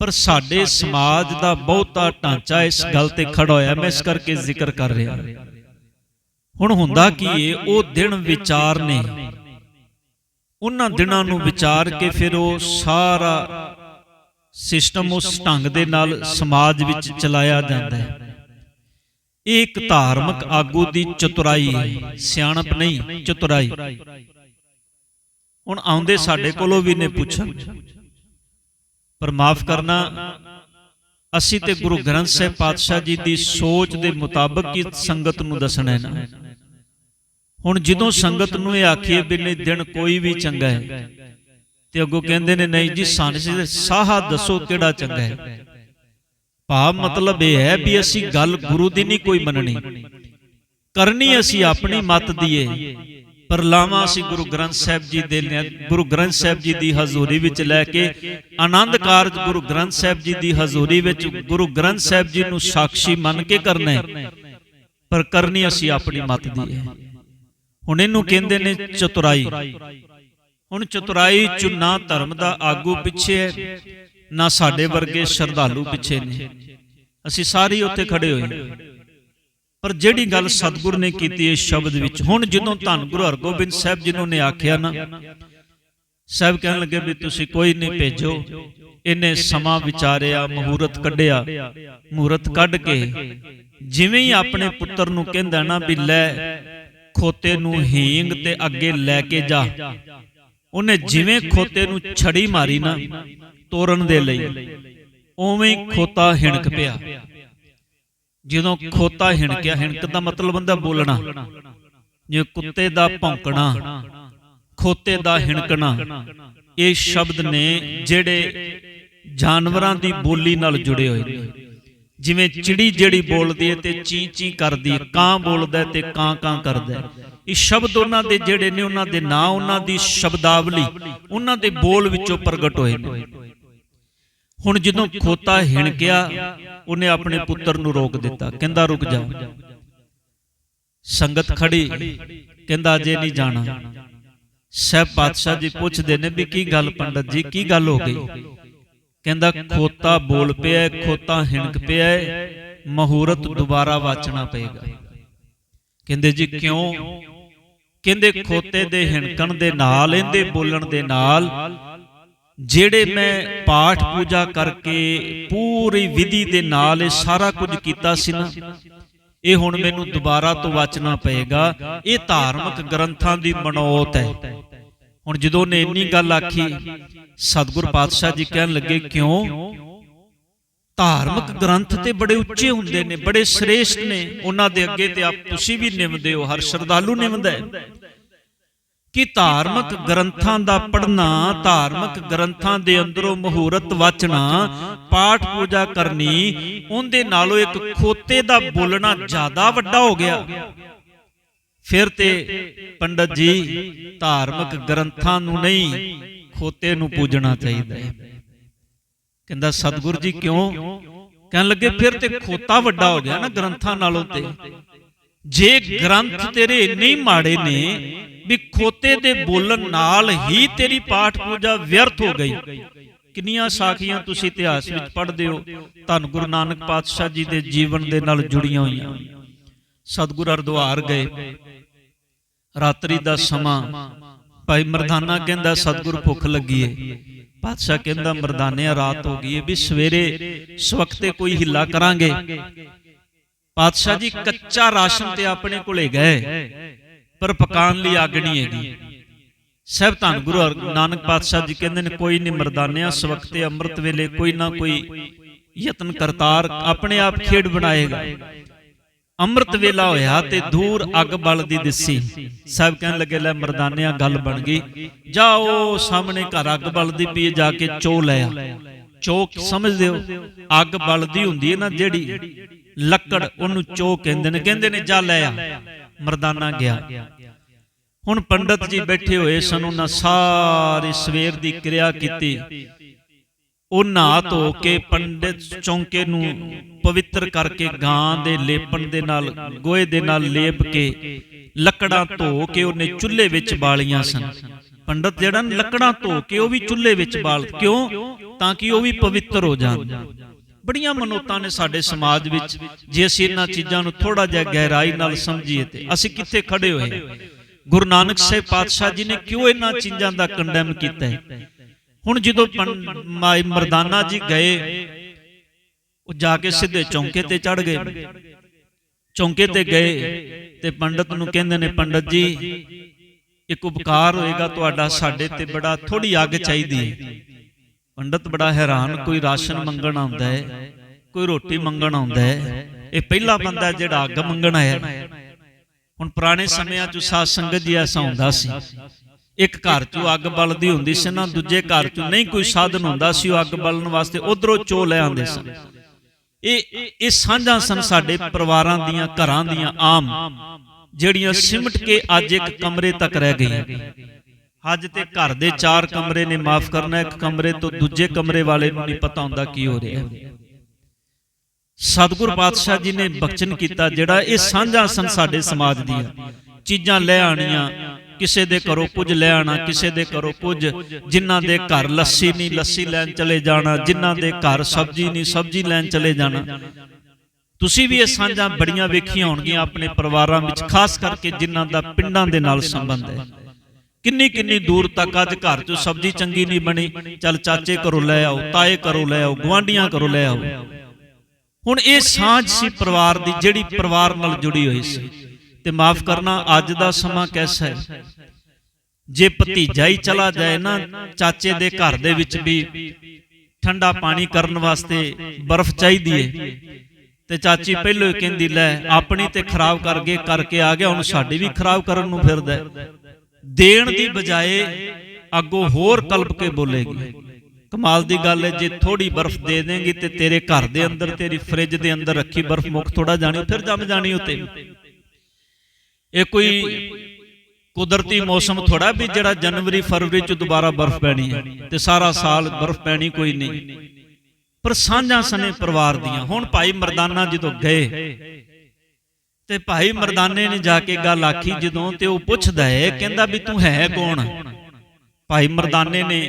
ਪਰ ਸਾਡੇ ਸਮਾਜ ਦਾ ਬਹੁਤਾ ਢਾਂਚਾ ਇਸ ਗੱਲ ਤੇ ਖੜਾ ਹੋਇਆ ਮੈਂ ਇਸ ਕਰਕੇ ਜ਼ਿਕਰ ਕਰ ਰਿਹਾ। ਹੁਣ ਹੁੰਦਾ ਕੀ ਏ ਉਹ ਦਿਨ ਵਿਚਾਰ ਨੇ ਉਹਨਾਂ ਦਿਨਾਂ ਨੂੰ ਵਿਚਾਰ ਕੇ ਫਿਰ ਉਹ ਸਾਰਾ ਸਿਸਟਮ ਉਸ ਢੰਗ ਦੇ ਨਾਲ ਸਮਾਜ ਵਿੱਚ ਚਲਾਇਆ ਜਾਂਦਾ ਹੈ। ਇਹ ਇੱਕ ਧਾਰਮਿਕ ਆਗੂ ਦੀ ਚਤੁਰਾਈ ਸਿਆਣਪ ਨਹੀਂ ਚਤੁਰਾਈ। ਹੁਣ ਆਉਂਦੇ ਸਾਡੇ ਕੋਲੋਂ ਵੀ ਨੇ ਪੁੱਛਣ। ਪਰ ਮਾਫ ਕਰਨਾ ਅਸੀਂ ਤੇ ਗੁਰੂ ਗ੍ਰੰਥ ਸਾਹਿਬ ਪਾਤਸ਼ਾਹ ਜੀ ਦੀ ਸੋਚ ਦੇ ਮੁਤਾਬਕ ਹੀ ਸੰਗਤ ਨੂੰ ਦੱਸਣਾ ਹੈ ਨਾ। ਹੁਣ ਜਦੋਂ ਸੰਗਤ ਨੂੰ ਇਹ ਆਖੀਏ ਵੀ ਨਹੀਂ ਦਿਨ ਕੋਈ ਵੀ ਚੰਗਾ ਹੈ। ਤੇ ਅੱਗੋਂ ਕਹਿੰਦੇ ਨੇ ਨਹੀਂ ਜੀ ਸਾਨੂੰ ਸਾਹਾ ਦੱਸੋ ਕਿਹੜਾ ਚੰਗਾ ਹੈ। ਭਾਵ ਮਤਲਬ ਇਹ ਹੈ ਵੀ ਅਸੀਂ ਗੱਲ ਗੁਰੂ ਦੀ ਨਹੀਂ ਕੋਈ ਮੰਨਣੀ। ਕਰਨੀ ਅਸੀਂ ਆਪਣੀ ਮਤ ਦੀਏ ਪਰ ਲਾਵਾਂ ਅਸੀਂ ਗੁਰੂ ਗ੍ਰੰਥ ਸਾਹਿਬ ਜੀ ਦੇ ਗੁਰੂ ਗ੍ਰੰਥ ਸਾਹਿਬ ਜੀ ਦੀ ਹਜ਼ੂਰੀ ਵਿੱਚ ਲੈ ਕੇ ਆਨੰਦ ਕਾਰਜ ਗੁਰੂ ਗ੍ਰੰਥ ਸਾਹਿਬ ਜੀ ਦੀ ਹਜ਼ੂਰੀ ਵਿੱਚ ਗੁਰੂ ਗ੍ਰੰਥ ਸਾਹਿਬ ਜੀ ਨੂੰ ਸਾਖੀ ਮੰਨ ਕੇ ਕਰਨਾ ਹੈ। ਪਰ ਕਰਨੀ ਅਸੀਂ ਆਪਣੀ ਮਤ ਦੀ ਹੈ ਹੁਣ ਇਹਨੂੰ ਕਹਿੰਦੇ ਨੇ ਚਤੁਰਾਈ। ਹੁਣ ਚਤੁਰਾਈ ਚ ਧਰਮ ਦਾ ਆਗੂ ਪਿੱਛੇ ਹੈ। ਨਾ ਸਾਡੇ ਵਰਗੇ ਸ਼ਰਧਾਲੂ ਪਿੱਛੇ ਨੇ। ਅਸੀਂ ਸਾਰੇ ਉੱਥੇ ਖੜੇ ਹੋਏ ਪਰ ਜਿਹੜੀ ਗੱਲ ਸਤਿਗੁਰ ਨੇ ਕੀਤੀ ਇਸ ਸ਼ਬਦ ਵਿੱਚ ਹੁਣ ਜਦੋਂ ਧੰਨ ਗੁਰੂ ਹਰਗੋਬਿੰਦ ਸਾਹਿਬ ਜੀ ਨੂੰ ਨੇ ਆਖਿਆ ਨਾ ਸਾਹਿਬ ਕਹਿਣ ਲੱਗੇ ਵੀ ਤੁਸੀਂ ਕੋਈ ਨਹੀਂ ਭੇਜੋ। ਇਹਨੇ ਸਮਾਂ ਵਿਚਾਰਿਆ ਮਹੂਰਤ ਕੱਢਿਆ ਮਹੂਰਤ ਕੱਢ ਕੇ। ਜਿਵੇਂ ਹੀ ਆਪਣੇ ਪੁੱਤਰ ਨੂੰ ਕਹਿੰਦਾ ਨਾ ਵੀ ਲੈ ਖੋਤੇ ਨੂੰ ਹੀਂਗ ਤੇ ਅੱਗੇ ਲੈ ਕੇ ਜਾ। ਉਹਨੇ ਜਿਵੇਂ ਖੋਤੇ ਨੂੰ ਛੜੀ ਮਾਰੀ ਨਾ ਤੋਰਨ ਦੇ ਲਈ ਉਵੇਂ ਖੋਤਾ ਹਿਣਕ ਪਿਆ। ਜਦੋਂ ਖੋਤਾ ਹਿਣਕਿਆ, ਹਿਣਕ ਦਾ ਮਤਲਬ ਹੁੰਦਾ ਬੋਲਣਾ। ਜੇ ਕੁੱਤੇ ਦਾ ਭੌਂਕਣਾ, ਖੋਤੇ ਦਾ ਹਿਣਕਣਾ, ਇਹ ਸ਼ਬਦ ਨੇ ਜਿਹੜੇ ਜਾਨਵਰਾਂ ਦੀ ਬੋਲੀ ਨਾਲ ਜੁੜੇ ਹੋਏ ਨੇ। ਜਿਵੇਂ ਚਿੜੀ ਜਿਹੜੀ ਬੋਲਦੀ ਹੈ ਤੇ ਚੀ ਚੀ ਕਰਦੀ ਹੈ, ਕਾਂ ਬੋਲਦਾ ਤੇ ਕਾਂ ਕਾਂ ਕਰਦਾ ਇਹ ਸ਼ਬਦ ਉਹਨਾਂ ਦੇ ਜਿਹੜੇ ਨੇ, ਉਹਨਾਂ ਦੇ ਨਾਂ, ਉਹਨਾਂ ਦੀ ਸ਼ਬਦਾਵਲੀ, ਉਹਨਾਂ ਦੇ ਬੋਲ ਵਿੱਚੋਂ ਪ੍ਰਗਟ ਹੋਏ ਨੇ। ਹੁਣ ਜਦੋਂ ਖੋਤਾ ਹਿਣਕਿਆ ਉਹਨੇ ਆਪਣੇ ਪੁੱਤਰ ਨੂੰ ਰੋਕ ਦਿੱਤਾ ਕਹਿੰਦਾ ਰੁਕ ਜਾ। ਸੰਗਤ ਖੜੀ ਕਹਿੰਦਾ ਅਜੇ ਨਹੀਂ ਜਾਣਾ। ਸਹਿਬ ਪਾਤਸ਼ਾਹ ਜੀ ਪੁੱਛਦੇ ਨੇ ਵੀ ਕੀ ਗੱਲ ਪੰਡਤ ਜੀ ਕੀ ਗੱਲ ਹੋ ਗਈ? ਕਹਿੰਦਾ ਖੋਤਾ ਬੋਲ ਪਿਆ ਖੋਤਾ ਹਿਣਕ ਪਿਆ ਹੈ, ਮਹੂਰਤ ਦੁਬਾਰਾ ਵਾਚਣਾ ਪਏਗਾ। ਕਹਿੰਦੇ ਜੀ ਕਿਉਂ? ਕਹਿੰਦੇ ਖੋਤੇ ਦੇ ਹਿਣਕਣ ਦੇ ਨਾਲ ਇਹਦੇ ਬੋਲਣ ਦੇ ਨਾਲ ਜਿਹੜੇ ਮੈਂ ਪਾਠ ਪੂਜਾ ਕਰਕੇ ਪੂਰੀ ਵਿਧੀ ਦੇ ਨਾਲ ਇਹ ਸਾਰਾ ਕੁਝ ਕੀਤਾ ਸੀ ਨਾ। ਇਹ ਹੁਣ ਮੈਨੂੰ ਦੁਬਾਰਾ ਤੋਂ ਵਾਚਣਾ ਪਏਗਾ। ਇਹ ਧਾਰਮਿਕ ਗ੍ਰੰਥਾਂ ਦੀ ਮਨੋਤ ਹੈ। ਹੁਣ ਜਦੋਂ ਨੇ ਇੰਨੀ ਗੱਲ ਆਖੀ ਸਤਿਗੁਰ ਪਾਤਸ਼ਾਹ ਜੀ ਕਹਿਣ ਲੱਗੇ ਕਿਉਂ? ਧਾਰਮਿਕ ਗ੍ਰੰਥ ਤੇ ਬੜੇ ਉੱਚੇ ਹੁੰਦੇ ਨੇ ਬੜੇ ਸ੍ਰੇਸ਼ਟ ਨੇ। ਉਹਨਾਂ ਦੇ ਅੱਗੇ ਤੇ ਆਪ ਤੁਸੀਂ ਵੀ ਨਿਮਦੇ ਹੋ ਹਰ ਸ਼ਰਧਾਲੂ ਨਿਮਦਾ ਹੈ। ਕਿ ਧਾਰਮਿਕ ਗ੍ਰੰਥਾਂ ਦਾ ਪੜ੍ਹਨਾ ਧਾਰਮਿਕ ਗ੍ਰੰਥਾਂ ਦੇ ਅੰਦਰੋਂ ਮਹੂਰਤ ਵਾਚਣਾ ਪਾਠ ਪੂਜਾ ਕਰਨੀ ਉਹਦੇ ਨਾਲੋਂ ਇੱਕ ਖੋਤੇ ਦਾ ਬੋਲਣਾ ਜ਼ਿਆਦਾ ਵੱਡਾ ਹੋ ਗਿਆ। ਫਿਰ ਤੇ ਪੰਡਤ ਜੀ ਧਾਰਮਿਕ ਗ੍ਰੰਥਾਂ ਨੂੰ ਨਹੀਂ ਖੋਤੇ ਨੂੰ ਪੂਜਣਾ ਚਾਹੀਦਾ ਹੈ। ਕਹਿੰਦਾ ਸਤਿਗੁਰ ਜੀ ਕਿਉਂ? ਕਹਿਣ ਲੱਗੇ ਫਿਰ ਤੇ ਖੋਤਾ ਵੱਡਾ ਹੋ ਗਿਆ ਨਾ ਗ੍ਰੰਥਾਂ ਨਾਲੋਂ ਤੇ। ਜੇ ਗ੍ਰੰਥ ਤੇਰੇ ਇੰਨੇ ਹੀ ਮਾੜੇ ਨੇ ਵੀ ਖੋਤੇ ਦੇ ਬੋਲਣ ਨਾਲ ਹੀ ਤੇਰੀ ਪਾਠ ਪੂਜਾ ਵਿਅਰਥ ਹੋ ਗਈ। ਕਿੰਨੀਆਂ ਸਾਖੀਆਂ ਤੁਸੀਂ ਇਤਿਹਾਸ ਵਿੱਚ ਪੜ੍ਹਦੇ ਹੋ। ਧੰਨ ਗੁਰੂ ਨਾਨਕ ਪਾਤਸ਼ਾਹ ਜੀ ਦੇ ਜੀਵਨ ਦੇ ਨਾਲ ਜੁੜੀਆਂ ਹੋਈਆਂ। ਸਤਿਗੁਰ ਹਰਦੁਆਰ ਗਏ। ਰਾਤਰੀ ਦਾ ਸਮਾਂ। ਭਾਈ ਮਰਦਾਨਾ ਕਹਿੰਦਾ, ਸਤਿਗੁਰ ਭੁੱਖ ਲੱਗੀ ਏ। ਪਾਤਸ਼ਾਹ ਕਹਿੰਦਾ, ਮਰਦਾਨਿਆ, ਰਾਤ ਹੋ ਗਈ ਏ ਵੀ ਸਵੇਰੇ ਸਵਖਤੇ ਕੋਈ ਹਿੱਲਾ ਕਰਾਂਗੇ। ਪਾਤਸ਼ਾਹ ਜੀ ਕੱਚਾ ਰਾਸ਼ਨ ਤੇ ਆਪਣੇ ਕੋਲੇ ਗਏ। ਪਰ ਪਕਾਉਣ ਲਈ ਅੱਗ ਨਹੀਂ ਹੈਗੀ। ਸਹਿਬ ਧੰਨ ਗੁਰੂ ਨਾਨਕ ਪਾਤਸ਼ਾਹ ਜੀ ਕਹਿੰਦੇ ਨੇ, ਕੋਈ ਨਹੀਂ ਮਰਦਾਨਿਆ ਸਵਖਤੇ ਅੰਮ੍ਰਿਤ ਵੇਲੇ ਕੋਈ ਨਾ ਕੋਈ ਯਤਨ ਕਰਤਾਰ ਆਪਣੇ ਆਪ ਖੇਡ ਬਣਾਏਗਾ। ਅੰਮ੍ਰਿਤ ਵੇਲਾ ਹੋਇਆ ਤੇ ਦੂਰ ਅੱਗ ਬਲਦੀ ਦਿਸੀ। ਸਭ ਕਹਿਣ ਲੱਗੇ, ਲੈ ਮਰਦਾਨਿਆ ਗੱਲ ਬਣ ਗਈ। ਜਾਓ, ਸਾਹਮਣੇ ਘਰ ਅੱਗ ਬਲਦੀ ਪਈ ਜਾ ਕੇ ਚੋ ਲੈ ਆ। ਚੋ ਸਮਝਦੇ ਹੋ? ਅੱਗ ਬਲਦੀ ਹੁੰਦੀ ਹੈ ਨਾ, ਜਿਹੜੀ ਲੱਕੜ ਉਹਨੂੰ ਚੋ ਕਹਿੰਦੇ ਨੇ। ਕਹਿੰਦੇ ਨੇ, ਜਾ ਲੈ ਆ। ਮਰਦਾਨਾ ਗਿਆ। ਹੁਣ ਪੰਡਤ ਜੀ ਬੈਠੇ ਹੋਏ ਸਨ, ਉਹਨਾਂ ਸਾਰੀ ਸਵੇਰ ਦੀ ਕਿਰਿਆ ਕੀਤੀ। ਉਹ ਨਹਾ ਧੋ ਕੇ ਪੰਡਿਤ ਚੌਂਕੇ ਨੂੰ ਪਵਿੱਤਰ ਕਰਕੇ ਗਾਂ ਦੇ ਲੇਪਣ ਦੇ ਨਾਲ, ਗੋਹੇ ਦੇ ਨਾਲ ਲੇਪ ਕੇ ਲੱਕੜਾਂ ਧੋ ਕੇ ਉਹਨੇ ਚੁੱਲ੍ਹੇ ਵਿੱਚ ਬਾਲੀਆਂ ਸਨ। ਪੰਡਤ ਜਿਹੜਾ ਲੱਕੜਾਂ ਧੋ ਕੇ ਉਹ ਵੀ ਚੁੱਲ੍ਹੇ ਵਿੱਚ ਬਾਲ, ਕਿਉਂ? ਤਾਂ ਕਿ ਉਹ ਵੀ ਪਵਿੱਤਰ ਹੋ ਜਾਣ। ਬੜੀਆਂ ਮਨੋਤਾਂ ਨੇ ਸਾਡੇ ਸਮਾਜ ਵਿੱਚ ਜੇ ਅਸੀਂ ਇਹਨਾਂ ਚੀਜ਼ਾਂ ਨੂੰ ਥੋੜਾ ਜਿਹਾ ਗਹਿਰਾਈ ਨਾਲ ਸਮਝੀਏ ਤੇ ਅਸੀਂ ਕਿੱਥੇ ਖੜੇ ਹੋਏ ਗੁਰੂ ਨਾਨਕ ਸਾਹਿਬ ਪਾਤਸ਼ਾਹ ਜੀ ਨੇ ਕਿਉਂ ਇਹਨਾਂ ਚੀਜ਼ਾਂ ਦਾ ਕੰਡੈਮ ਕੀਤਾ ਹੈ? ਹੁਣ ਜਦੋਂ ਮਰਦਾਨਾ ਜੀ ਗਏ ਉਹ ਜਾ ਕੇ ਸਿੱਧੇ ਚੌਂਕੇ ਤੇ ਚੜ ਗਏ। ਚੌਂਕੇ ਤੇ ਗਏ ਤੇ ਪੰਡਤ ਨੂੰ ਕਹਿੰਦੇ ਨੇ ਪੰਡਤ ਜੀ ਇੱਕ ਉਪਕਾਰ ਹੋਏਗਾ ਤੁਹਾਡਾ ਸਾਡੇ ਤੇ ਬੜਾ ਥੋੜੀ ਅੱਗ ਚਾਹੀਦੀ ਹੈ। ਪੰਡਤ ਬੜਾ ਹੈਰਾਨ ਕੋਈ ਰਾਸ਼ਨ ਮੰਗਣ ਆਉਂਦਾ ਹੈ ਕੋਈ ਰੋਟੀ ਮੰਗਣ ਆਉਂਦਾ ਹੈ ਇਹ ਪਹਿਲਾ ਬੰਦਾ ਜਿਹੜਾ ਅੱਗ ਮੰਗਣ ਆਇਆ। ਹੁਣ ਪੁਰਾਣੇ ਸਮਿਆਂ 'ਚ ਸਾਧ ਸੰਗਤ ਜੀ ਐਸਾ ਹੁੰਦਾ ਸੀ। ਇੱਕ ਘਰ 'ਚੋਂ ਅੱਗ ਬਲਦੀ ਹੁੰਦੀ ਸੀ ਨਾ ਦੂਜੇ ਘਰ 'ਚੋਂ ਨਹੀਂ ਕੋਈ ਸਾਧਨ ਹੁੰਦਾ ਸੀ ਉਹ ਅੱਗ ਬਲਣ ਵਾਸਤੇ ਉਧਰੋਂ ਚੋ ਲੈ ਆਉਂਦੇ ਸਨ। ਇਹ ਇਹ ਸਾਂਝਾਂ ਸਨ ਸਾਡੇ ਪਰਿਵਾਰਾਂ ਦੀਆਂ ਘਰਾਂ ਦੀਆਂ ਆਮ ਜਿਹੜੀਆਂ ਸਿਮਟ ਕੇ ਅੱਜ ਇੱਕ ਕਮਰੇ ਤੱਕ ਰਹਿ ਗਈਆਂ। ਅੱਜ ਤੇ ਘਰ ਦੇ ਚਾਰ ਕਮਰੇ ਨੇ, ਮਾਫ ਕਰਨਾ, ਇੱਕ ਕਮਰੇ ਤੋਂ ਦੂਜੇ ਕਮਰੇ ਵਾਲੇ ਨੂੰ ਨਹੀਂ ਪਤਾ ਹੁੰਦਾ ਕੀ ਹੋ ਰਿਹਾ। ਹੈ ਸਤਿਗੁਰ ਪਾਤਸ਼ਾਹ ਜੀ ਨੇ ਬਖਸ਼ਣ ਕੀਤਾ ਜਿਹੜਾ ਇਹ ਸਾਂਝਾ ਸਨ ਸਾਡੇ ਸਮਾਜ ਦੀਆਂ। ਚੀਜ਼ਾਂ ਲੈ ਆਣੀਆਂ ਕਿਸੇ ਦੇ ਘਰੋਂ ਕੁਝ ਲੈ ਆਣਾ ਕਿਸੇ ਦੇ ਘਰੋਂ ਕੁਝ, ਜਿਨ੍ਹਾਂ ਦੇ ਘਰ ਲੱਸੀ ਨਹੀਂ, ਲੱਸੀ ਲੈਣ ਚਲੇ ਜਾਣਾ, ਜਿਨ੍ਹਾਂ ਦੇ ਘਰ ਸਬਜ਼ੀ ਨਹੀਂ, ਸਬਜ਼ੀ ਲੈਣ ਚਲੇ ਜਾਣਾ। ਤੁਸੀਂ ਵੀ ਇਹ ਸਾਂਝਾਂ ਬੜੀਆਂ ਵੇਖੀਆਂ ਹੋਣਗੀਆਂ ਆਪਣੇ ਪਰਿਵਾਰਾਂ ਵਿੱਚ, ਖਾਸ ਕਰਕੇ ਜਿਨ੍ਹਾਂ ਦਾ ਪਿੰਡਾਂ ਦੇ ਨਾਲ ਸੰਬੰਧ ਹੈ। ਕਿੰਨੀ ਕਿੰਨੀ ਦੂਰ ਤੱਕ ਅੱਜ ਘਰ 'ਚ ਸਬਜ਼ੀ ਚੰਗੀ ਨਹੀਂ ਬਣੀ, ਚੱਲ ਚਾਚੇ ਘਰੋਂ ਲੈ ਆਓ, ਤਾਏ ਘਰੋਂ ਲੈ ਆਓ, ਗੁਆਂਢੀਆਂ ਘਰੋਂ ਲੈ ਆਓ। ਹੁਣ ਇਹ ਸਾਂਝ ਸੀ ਪਰਿਵਾਰ ਦੀ, ਜਿਹੜੀ ਪਰਿਵਾਰ ਨਾਲ ਜੁੜੀ ਹੋਈ ਸੀ। ਤੇ ਮਾਫ ਕਰਨਾ, ਅੱਜ ਦਾ ਸਮਾਂ ਕੈਸਾ ਹੈ? ਜੇ ਭਤੀਜਾ ਹੀ ਚਲਾ ਜਾਏ ਨਾ, ਚਾਚੇ ਦੇ ਘਰ ਦੇ ਵਿੱਚ ਵੀ ਠੰਡਾ ਪਾਣੀ ਕਰਨ ਵਾਸਤੇ ਬਰਫ਼ ਚਾਹੀਦੀ ਏ। ਤੇ ਚਾਚੀ ਪਹਿਲੋਂ ਹੀ ਕਹਿੰਦੀ, ਲੈ, ਆਪਣੀ ਤੇ ਖਰਾਬ ਕਰ ਗਏ ਕਰਕੇ ਆ ਗਿਆ, ਹੁਣ ਸਾਡੀ ਵੀ ਖਰਾਬ ਕਰਨ ਨੂੰ ਫਿਰਦਾ ਦੇਣ ਦੀ ਬਜਾਏ ਅੱਗੋਂ ਹੋਰ ਕਲਪ ਕੇ ਬੋਲੇਗੀ। ਕਮਾਲ ਦੀ ਗੱਲ ਹੈ ਜੇ ਥੋੜੀ ਬਰਫ਼ ਦੇ ਦੇਂਗੀ ਤੇ ਤੇਰੇ ਘਰ ਦੇ ਅੰਦਰ ਤੇਰੀ ਫ੍ਰਿਜ ਦੇ ਅੰਦਰ ਰੱਖੀ ਬਰਫ਼ ਮੁੱਕ ਥੋੜਾ ਜਾਣੀ ਫਿਰ ਜੰਮ ਜਾਣੀ ਉਤੇ। ਇਹ ਕੋਈ ਕੁਦਰਤੀ ਮੌਸਮ ਥੋੜਾ ਵੀ ਜਿਹੜਾ ਜਨਵਰੀ ਫਰਵਰੀ ਚ ਦੁਬਾਰਾ ਬਰਫ਼ ਪੈਣੀ ਹੈ ਤੇ ਸਾਰਾ ਸਾਲ ਬਰਫ਼ ਪੈਣੀ ਕੋਈ ਨਹੀਂ। ਪਰ ਸਾਂਝਾਂ ਸਨੇ ਪਰਿਵਾਰ ਦੀਆਂ ਹੁਣ ਭਾਈ ਮਰਦਾਨਾ ਜਦੋਂ ਗਏ ਤੇ ਭਾਈ ਮਰਦਾਨੇ ਨੇ ਜਾ ਕੇ ਗੱਲ ਆਖੀ ਜਦੋਂ ਤੇ ਉਹ ਪੁੱਛਦਾ ਹੈ ਕਹਿੰਦਾ ਵੀ ਤੂੰ ਹੈ ਕੌਣ? ਭਾਈ ਮਰਦਾਨੇ ਨੇ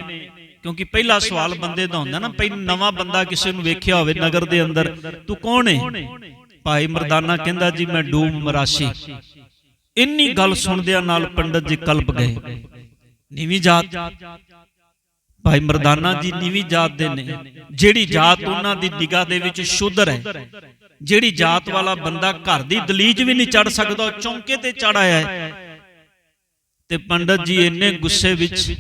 ਕਿਉਂਕਿ ਪਹਿਲਾ ਸਵਾਲ ਬੰਦੇ ਦਾ ਹੁੰਦਾ ਨਾ ਪਹਿਲਾਂ ਨਵਾਂ ਬੰਦਾ ਕਿਸੇ ਨੂੰ ਵੇਖਿਆ ਹੋਵੇ ਨਗਰ ਦੇ ਅੰਦਰ ਤੂੰ ਕੌਣ ਹੈ ਭਾਈ ਮਰਦਾਨਾ ਕਹਿੰਦਾ ਜੀ ਮੈਂ ਡੂਮ ਮਰਾਸ਼ੀ। ਇੰਨੀ ਗੱਲ ਸੁਣਦਿਆਂ ਨਾਲ ਪੰਡਤ ਜੀ ਕਲਪ ਗਏ। ਨੀਵੀਂ ਜਾਤ। ਭਾਈ ਮਰਦਾਨਾ ਜੀ ਨੀਵੀਂ ਜਾਤ ਦੇ ਨੇ। ਜਿਹੜੀ ਜਾਤ ਉਹਨਾਂ ਦੀ ਨਿਗਾਹ ਦੇ ਵਿੱਚ ਸ਼ੁੱਧਰ ਹੈ ਜਿਹੜੀ ਜਾਤ ਵਾਲਾ ਬੰਦਾ ਘਰ ਦੀ ਦਲੀਜ ਵੀ ਨਹੀਂ ਚੜ ਸਕਦਾ, ਉਹ ਚੌਂਕੇ ਤੇ ਚੜ ਆਇਆ ਤੇ ਪੰਡਤ ਜੀ ਇੰਨੇ ਗੁੱਸੇ ਵਿੱਚ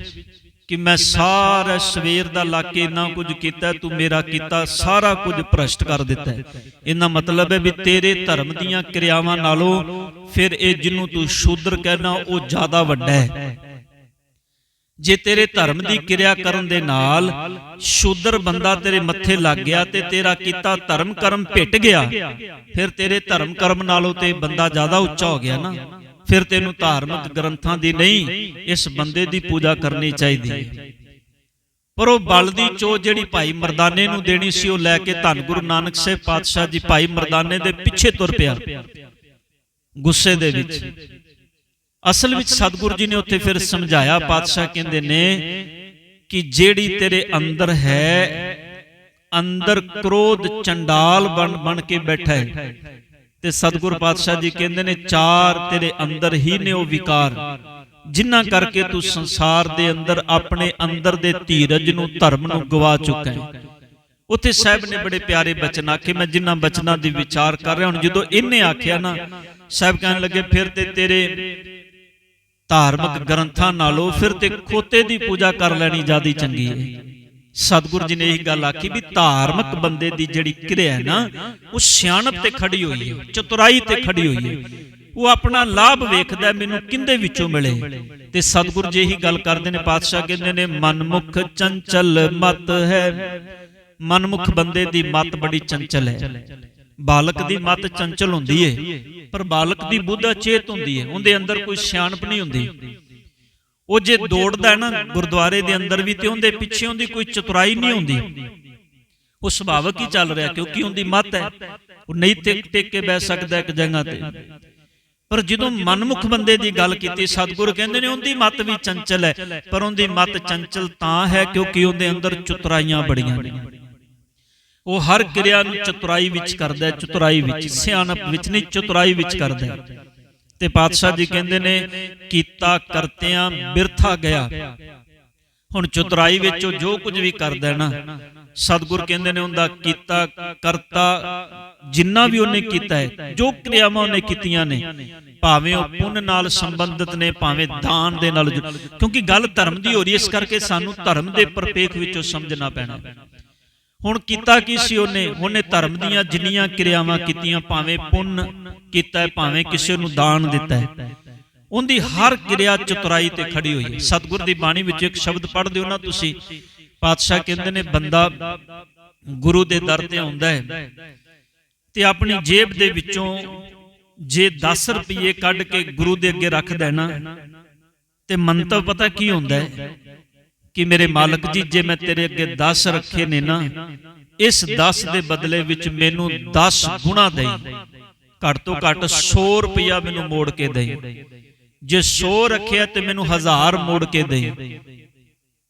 ਕਿ ਮੈਂ ਸਾਰਾ ਸਵੇਰ ਦਾ ਲਾ ਕੇ ਇੰਨਾ ਕੁਝ ਕੀਤਾ, ਤੂੰ ਮੇਰਾ ਕੀਤਾ, ਸਾਰਾ ਕੁਝ ਭ੍ਰਸ਼ਟ ਕਰ ਦਿੱਤਾ ਹੈ। ਇਹਦਾ ਮਤਲਬ ਹੈ ਵੀ ਤੇਰੇ ਧਰਮ ਦੀਆਂ ਕਿਰਿਆਵਾਂ ਨਾਲੋਂ ਫਿਰ ਇਹ ਜਿਹਨੂੰ ਤੂੰ ਸ਼ੂਦਰ ਕਹਿਣਾ, ਉਹ ਜ਼ਿਆਦਾ ਵੱਡਾ ਹੈ। ਜੇ ਤੇਰੇ ਧਰਮ ਦੀ ਕਿਰਿਆ ਕਰਨ ਦੇ ਨਾਲ ਸ਼ੂਦਰ ਬੰਦਾ ਤੇਰੇ ਮੱਥੇ ਲੱਗ ਗਿਆ ਤੇ ਤੇਰਾ ਕੀਤਾ ਧਰਮ ਕਰਮ ਭਿੱਟ ਗਿਆ, ਫਿਰ ਤੇਰੇ ਧਰਮ ਕਰਮ ਨਾਲੋਂ ਤੇ ਬੰਦਾ ਜ਼ਿਆਦਾ ਉੱਚਾ ਹੋ ਗਿਆ ਨਾ। ਫਿਰ ਤੈਨੂੰ ਧਾਰਮਿਕ ਗ੍ਰੰਥਾਂ ਦੀ ਨਹੀਂ, ਇਸ ਬੰਦੇ ਦੀ ਪੂਜਾ ਕਰਨੀ ਚਾਹੀਦੀ। ਹੈ ਪਰ ਉਹ ਬਲ ਦੀ ਚੋ ਜਿਹੜੀ ਭਾਈ ਮਰਦਾਨੇ ਨੂੰ ਦੇਣੀ ਸੀ, ਉਹ ਲੈ ਕੇ ਧੰਨ ਗੁਰੂ ਨਾਨਕ ਸਾਹਿਬ ਪਾਤਸ਼ਾਹ ਜੀ ਭਾਈ ਮਰਦਾਨੇ ਦੇ ਪਿੱਛੇ ਤੁਰ ਪਿਆ। ਗੁੱਸੇ ਦੇ ਵਿੱਚ। ਅਸਲ ਵਿੱਚ ਸਤਿਗੁਰੂ ਜੀ ਨੇ ਉੱਥੇ ਫਿਰ ਸਮਝਾਇਆ ਪਾਤਸ਼ਾਹ ਕਹਿੰਦੇ ਨੇ ਕਿ ਜਿਹੜੀ ਤੇਰੇ ਅੰਦਰ ਹੈ ਅੰਦਰ ਕ੍ਰੋਧ ਚੰਡਾਲ ਬਣ ਬਣ ਕੇ ਬੈਠਾ ਹੈ। ਤੇ ਸਤਿਗੁਰ ਪਾਤਸ਼ਾਹ ਜੀ ਕਹਿੰਦੇ ਨੇ ਚਾਰ ਤੇਰੇ ਅੰਦਰ ਹੀ ਨੇ ਉਹ ਵਿਕਾਰ। ਜਿਨ੍ਹਾਂ ਕਰਕੇ ਤੂੰ ਸੰਸਾਰ ਦੇ ਅੰਦਰ ਆਪਣੇ ਅੰਦਰ ਦੇ ਧੀਰਜ ਨੂੰ ਧਰਮ ਨੂੰ ਗਵਾ ਚੁੱਕਾ ਹੈ। ਉੱਥੇ ਸਾਹਿਬ ਨੇ ਬੜੇ ਪਿਆਰੇ ਬਚਨ ਆਖੇ ਮੈਂ ਜਿਨ੍ਹਾਂ ਬਚਨਾਂ ਦੀ ਵਿਚਾਰ ਕਰ ਰਿਹਾ ਹੁਣ ਜਦੋਂ ਇਹਨੇ ਆਖਿਆ ਨਾ ਸਾਹਿਬ ਕਹਿਣ ਲੱਗੇ ਫਿਰ ਤੇ ਤੇਰੇ ਧਾਰਮਿਕ ਗ੍ਰੰਥਾਂ ਨਾਲੋਂ ਫਿਰ ਤੇ ਖੋਤੇ ਦੀ ਪੂਜਾ ਕਰ ਲੈਣੀ ਜ਼ਿਆਦਾ ਚੰਗੀ ਹੈ। ਸਤਿਗੁਰੂ ਜੀ ਨੇ ਇਹ ਗੱਲ ਆਖੀ ਵੀ ਧਾਰਮਿਕ ਬੰਦੇ ਦੀ ਜਿਹੜੀ ਕਿਰਿਆ ਹੈ ਨਾ ਉਹ ਸਿਆਣਪ ਤੇ ਖੜੀ ਹੋਈ ਹੈ ਚਤੁਰਾਈ ਤੇ ਖੜੀ ਹੋਈ ਹੈ। ਉਹ ਆਪਣਾ ਲਾਭ ਵੇਖਦਾ ਮੈਨੂੰ ਕਿੰਦੇ ਵਿੱਚੋਂ ਮਿਲੇ। ਤੇ ਸਤਿਗੁਰੂ ਜੀ ਇਹੀ ਗੱਲ ਕਰਦੇ ਨੇ ਪਾਤਸ਼ਾਹ ਕਹਿੰਦੇ ਨੇ ਮਨਮੁਖ ਚੰਚਲ ਮਤ ਹੈ। ਮਨਮੁਖ ਬੰਦੇ ਦੀ ਮਤ ਬੜੀ ਚੰਚਲ ਹੈ। ਬਾਲਕ ਦੀ ਮਤ ਚੰਚਲ ਹੁੰਦੀ ਏ ਪਰ ਬਾਲਕ ਦੀ ਬੁੱਧ ਅਚੇਤ ਹੁੰਦੀ ਏ ਉਹਦੇ ਅੰਦਰ ਕੋਈ ਸਿਆਣਪ ਨਹੀਂ ਹੁੰਦੀ। ਉਹ ਜੇ ਦੌੜਦਾ ਹੈ ਨਾ ਗੁਰਦੁਆਰੇ ਦੇ ਅੰਦਰ ਵੀ ਤੇ ਉਹਦੇ ਪਿੱਛੇ ਉਹਦੀ ਕੋਈ ਚਤੁਰਾਈ ਨਹੀਂ ਹੁੰਦੀ। ਉਹ ਸੁਭਾਵਕ ਹੀ ਚੱਲ ਰਿਹਾ ਕਿਉਂਕਿ ਉਹਦੀ ਮਤ ਹੈ। ਉਹ ਨਹੀਂ ਟਿਕ ਟਿਕ ਕੇ ਬਹਿ ਸਕਦਾ ਇੱਕ ਜਗ੍ਹਾ ਤੇ। ਪਰ ਜਦੋਂ ਮਨਮੁਖ ਬੰਦੇ ਦੀ ਗੱਲ ਕੀਤੀ ਸਤਿਗੁਰੂ ਕਹਿੰਦੇ ਨੇ ਉਹਦੀ ਮਤ ਵੀ ਚੰਚਲ ਹੈ। ਪਰ ਉਹਦੀ ਮਤ ਚੰਚਲ ਤਾਂ ਹੈ ਕਿਉਂਕਿ ਉਹਦੇ ਅੰਦਰ ਚਤੁਰਾਈਆਂ ਬੜੀਆਂ ਨੇ। ਉਹ ਹਰ ਕਿਰਿਆ ਨੂੰ ਚਤੁਰਾਈ ਵਿੱਚ ਕਰਦਾ ਹੈ ਚਤੁਰਾਈ ਵਿੱਚ ਸਿਆਣਪ ਵਿੱਚ ਨਹੀਂ ਚਤੁਰਾਈ ਵਿੱਚ ਕਰਦਾ ਹੈ। ਤੇ ਪਾਤਸ਼ਾਹ ਜੀ ਕਹਿੰਦੇ ਨੇ ਕੀਤਾ ਕਰਤਿਆਂ ਬਿਰਥਾ ਗਿਆ। ਹੁਣ ਚਤੁਰਾਈ ਵਿੱਚ ਉਹ ਜੋ ਕੁਝ ਵੀ ਕਰਦਾ ਨਾ ਸਤਿਗੁਰ ਕਹਿੰਦੇ ਨੇ ਉਹਦਾ ਕੀਤਾ ਕਰਤਾ ਜਿੰਨਾ ਵੀ ਉਹਨੇ ਕੀਤਾ ਹੈ ਜੋ ਕਿਰਿਆਵਾਂ ਉਹਨੇ ਕੀਤੀਆਂ ਨੇ ਭਾਵੇਂ ਉਹ ਪੁੰਨ ਨਾਲ ਸੰਬੰਧਿਤ ਨੇ ਭਾਵੇਂ ਦਾਨ ਦੇ ਨਾਲ ਕਿਉਂਕਿ ਗੱਲ ਧਰਮ ਦੀ ਹੋ ਰਹੀ ਹੈ, ਇਸ ਕਰਕੇ ਸਾਨੂੰ ਧਰਮ ਦੇ ਪਰਪੇਖ ਵਿੱਚੋਂ ਸਮਝਣਾ ਪੈਣਾ ਹੁਣ ਕੀਤਾ ਕੀ ਸੀ ਉਹਨੇ? ਉਹਨੇ? ਧਰਮ ਦੀਆਂ ਜਿੰਨੀਆਂ ਕਿਰਿਆਵਾਂ ਕੀਤੀਆਂ ਭਾਵੇਂ ਪੁੰਨ ਕੀਤਾ ਹੈ ਭਾਵੇਂ ਕਿਸੇ ਨੂੰ ਦਾਨ ਦਿੱਤਾ ਹੈ। ਉਹਦੀ ਹਰ ਕਿਰਿਆ ਚਤੁਰਾਈ ਤੇ ਖੜੀ ਹੋਈ ਹੈ। ਸਤਿਗੁਰ ਦੀ ਬਾਣੀ ਵਿੱਚ ਇੱਕ ਸ਼ਬਦ ਪੜ੍ਹਦੇ ਹੋ ਨਾ ਤੁਸੀਂ। ਪਾਤਸ਼ਾਹ ਕਹਿੰਦੇ ਨੇ ਬੰਦਾ ਗੁਰੂ ਦੇ ਦਰ ਤੇ ਆਉਂਦਾ ਹੈ ਤੇ ਆਪਣੀ ਜੇਬ ਦੇ ਵਿੱਚੋਂ ਜੇ 10 ਰੁਪਏ ਕੱਢ ਕੇ ਗੁਰੂ ਦੇ ਅੱਗੇ ਰੱਖਦਾ ਹੈ ਨਾ ਤੇ ਮੰਤਵ ਪਤਾ ਕੀ ਹੁੰਦਾ ਹੈ? ਕਿ ਮੇਰੇ ਮਾਲਕ ਜੀ ਜੇ ਮੈਂ ਤੇਰੇ ਅੱਗੇ 10 ਰੱਖੇ ਨੇ ਨਾ ਇਸ 10 ਦੇ ਬਦਲੇ ਵਿੱਚ ਮੈਨੂੰ 10 ਗੁਣਾ ਦੇਈ। ਘੱਟ ਤੋਂ ਘੱਟ 100 ਰੁਪਇਆ ਮੈਨੂੰ ਮੋੜ ਕੇ ਦੇਈ। ਜੇ 100 ਰੱਖਿਆ ਤੇ ਮੈਨੂੰ 1000 ਮੋੜ ਕੇ ਦੇਈ।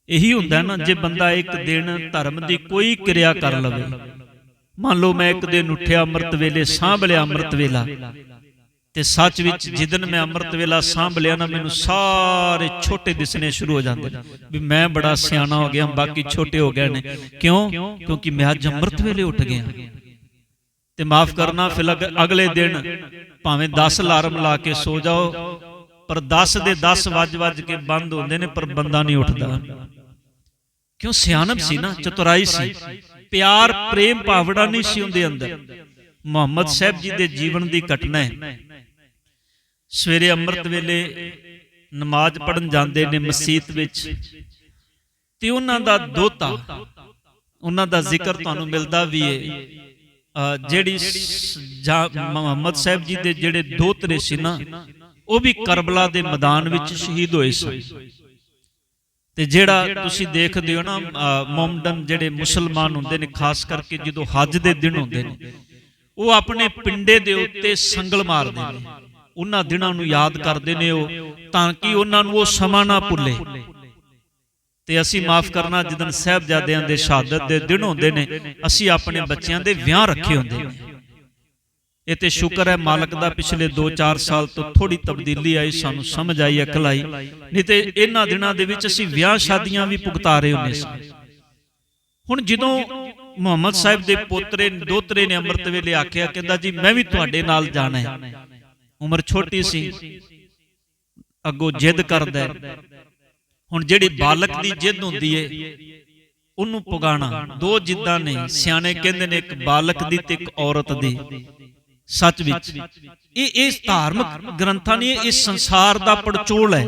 ਇਹੀ ਹੁੰਦਾ ਨਾ ਜੇ ਬੰਦਾ ਇੱਕ ਦਿਨ ਧਰਮ ਦੀ ਕੋਈ ਕਿਰਿਆ ਕਰ ਲਵੇ। ਮੰਨ ਲਓ ਮੈਂ ਇੱਕ ਦਿਨ ਉੱਠਿਆ ਅੰਮ੍ਰਿਤ ਵੇਲੇ ਸਾਂਭ ਲਿਆ ਅੰਮ੍ਰਿਤ ਵੇਲਾ। ਤੇ ਸੱਚ ਵਿੱਚ ਜਿੱਦਨ ਮੈਂ ਅੰਮ੍ਰਿਤ ਵੇਲਾ ਸਾਂਭ ਲਿਆ ਨਾ, ਮੈਨੂੰ ਸਾਰੇ ਛੋਟੇ ਦਿਸਣੇ ਸ਼ੁਰੂ ਹੋ ਜਾਂਦੇ ਵੀ ਮੈਂ ਬੜਾ ਸਿਆਣਾ ਹੋ ਗਿਆ, ਬਾਕੀ ਛੋਟੇ ਹੋ ਗਏ ਨੇ। ਕਿਉਂ? ਕਿਉਂਕਿ ਮੈਂ ਅੱਜ ਅੰਮ੍ਰਿਤ ਵੇਲੇ ਉੱਠ ਗਿਆ। ਤੇ ਮਾਫ ਕਰਨਾ, ਫਿਰ ਅਗਲੇ ਦਿਨ ਭਾਵੇਂ 10 ਅਲਾਰਮ ਲਾ ਕੇ ਸੋ ਜਾਓ, ਪਰ 10 ਦੇ 10 ਵੱਜ-ਵੱਜ ਕੇ ਬੰਦ ਹੁੰਦੇ ਨੇ, ਪਰ ਬੰਦਾ ਨਹੀਂ ਉੱਠਦਾ। ਕਿਉਂ? ਸਿਆਣਪ ਸੀ ਨਾ, ਚਤੁਰਾਈ ਸੀ। ਪਿਆਰ, ਪ੍ਰੇਮ, ਭਾਵੜਾ ਨਹੀਂ ਸੀ ਉਹਦੇ ਅੰਦਰ। ਮੁਹੰਮਦ ਸਾਹਿਬ ਜੀ ਦੇ ਜੀਵਨ ਦੀ ਘਟਨਾ ਹੈ। ਸਵੇਰੇ ਅੰਮ੍ਰਿਤ ਵੇਲੇ ਨਮਾਜ਼ ਪੜਨ ਜਾਂਦੇ ਨੇ ਮਸਜਿਦ ਵਿੱਚ। ਤੇ ਉਹਨਾਂ ਦਾ ਦੋਤਾ, ਉਹਨਾਂ ਦਾ ਜ਼ਿਕਰ ਤੁਹਾਨੂੰ ਮਿਲਦਾ ਵੀ ਹੈ ਜਿਹੜੀ ਸ- ਮੁਹੰਮਦ ਸਾਹਿਬ ਜੀ ਦੇ ਜਿਹੜੇ ਦੋਤਰੇ ਸੀ ਨਾ, ਉਹ ਵੀ ਕਰਬਲਾ ਦੇ ਮੈਦਾਨ ਵਿੱਚ ਸ਼ਹੀਦ ਹੋਏ ਸਨ। ਤੇ ਜਿਹੜਾ ਤੁਸੀਂ ਦੇਖਦੇ ਹੋ ਨਾ, ਅਹ ਮੋਮਡਨ ਜਿਹੜੇ ਮੁਸਲਮਾਨ ਹੁੰਦੇ ਨੇ, ਖਾਸ ਕਰਕੇ ਜਦੋਂ ਹੱਜ ਦੇ ਦਿਨ ਹੁੰਦੇ ਨੇ, ਉਹ ਆਪਣੇ ਪਿੰਡੇ ਦੇ ਉੱਤੇ ਸੰਗਲ ਮਾਰਦੇ ਨੇ। ਉਹਨਾਂ ਦਿਨਾਂ ਨੂੰ ਯਾਦ ਕਰਦੇ ਨੇ ਉਹ, ਤਾਂ ਕਿ ਉਹਨਾਂ ਨੂੰ ਉਹ ਸਮਾਂ ਨਾ ਭੁੱਲੇ। ਤੇ ਅਸੀਂ ਮਾਫ ਕਰਨਾ ਜਦੋਂ ਸਹਿਬਜ਼ਾਦਿਆਂ ਦੇ ਸ਼ਹਾਦਤ ਦੇ ਦਿਨ ਹੁੰਦੇ ਨੇ, ਅਸੀਂ ਆਪਣੇ ਬੱਚਿਆਂ ਦੇ ਵਿਆਹ ਰੱਖੇ ਹੁੰਦੇ ਨੇ। ਇਹ ਤੇ ਸ਼ੁਕਰ ਹੈ ਮਾਲਕ ਦਾ ਪਿਛਲੇ 2-4 ਸਾਲ ਤੋਂ ਥੋੜੀ ਤਬਦੀਲੀ ਆਈ, ਸਾਨੂੰ ਸਮਝ ਆਈ, ਅਕਲ ਆਈ। ਨਹੀਂ ਤੇ ਇਹਨਾਂ ਦਿਨਾਂ ਦੇ ਵਿੱਚ ਅਸੀਂ ਵਿਆਹ ਸ਼ਾਦੀਆਂ ਵੀ ਭੁਗਤਾ ਰਹੇ ਹੁੰਦੇ ਸੀ। ਹੁਣ ਜਦੋਂ ਮੁਹੰਮਦ ਸਾਹਿਬ ਦੇ ਪੋਤਰੇ, ਦੋਤਰੇ ਨੇ ਅੰਮ੍ਰਿਤ ਵੇਲੇ ਆਖਿਆ, ਕਹਿੰਦਾ ਜੀ, ਮੈਂ ਵੀ ਤੁਹਾਡੇ ਨਾਲ ਜਾਣਾ ਹੈ। ਉਮਰ ਛੋਟੀ ਸੀ। ਅੱਗੋਂ ਜਿੱਦ ਕਰਦਾ। ਹੁਣ ਜਿਹੜੀ ਬਾਲਕ ਦੀ ਜਿੱਦ ਹੁੰਦੀ ਏ ਉਹਨੂੰ ਪੁਗਾਣਾ। ਦੋ ਜਿੱਦਾਂ ਨੇ। ਸਿਆਣੇ ਕਹਿੰਦੇ ਨੇ ਇੱਕ ਬਾਲਕ ਦੀ ਤੇ ਇੱਕ ਔਰਤ ਦੀ। ਸੱਚ ਵਿੱਚ। ਇਹ ਇਸ ਧਾਰਮਿਕ ਗ੍ਰੰਥਾਂ ਨੇ ਇਸ ਸੰਸਾਰ ਦਾ ਪੜਚੋਲ ਹੈ।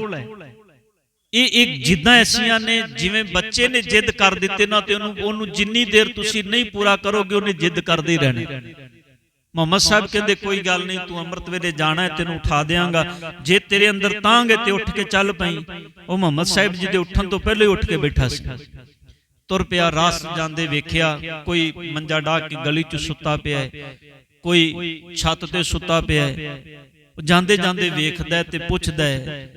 ਇਹ ਇੱਕ ਜਿੱਦਾਂ ਐਸੀਆਂ ਨੇ ਜਿਵੇਂ ਬੱਚੇ ਨੇ ਜਿੱਦ ਕਰ ਦਿੱਤੇ ਨਾ ਤੇ ਉਹਨੂੰ ਉਹਨੂੰ ਜਿੰਨੀ ਦੇਰ ਤੁਸੀਂ ਨਹੀਂ ਪੂਰਾ ਕਰੋਗੇ ਉਹਨੇ ਜਿੱਦ ਕਰਦੇ ਹੀ ਰਹਿਣਾ। ਮੁਹੰਮਦ ਸਾਹਿਬ ਕਹਿੰਦੇ ਕੋਈ ਗੱਲ ਨਹੀਂ ਤੂੰ ਅੰਮ੍ਰਿਤ ਵੇਲੇ ਜਾਣਾ ਹੈ ਤੈਨੂੰ ਉਠਾ ਦੇਵਾਂਗਾ। ਜੇ ਤੇਰੇ ਅੰਦਰ ਤਾਂਗ ਤੇ ਉੱਠ ਕੇ ਚੱਲ ਪਈ। ਉਹ ਮੁਹੰਮਦ ਸਾਹਿਬ ਜੀ ਦੇ ਉੱਠਣ ਤੋਂ ਪਹਿਲੇ ਹੀ ਉੱਠ ਕੇ ਬੈਠਾ ਸੀ। ਤੁਰ ਪਿਆ ਰਾਸ ਜਾਂਦੇ ਵੇਖਿਆ ਕੋਈ ਮੰਜਾ ਢਾ ਕੇ ਗਲੀ 'ਚ ਸੁੱਤਾ ਪਿਆ ਹੈ। ਕੋਈ ਛੱਤ ਤੇ ਸੁੱਤਾ ਪਿਆ ਹੈ। ਉਹ ਜਾਂਦੇ ਜਾਂਦੇ ਵੇਖਦਾ ਤੇ ਪੁੱਛਦਾ ਹੈ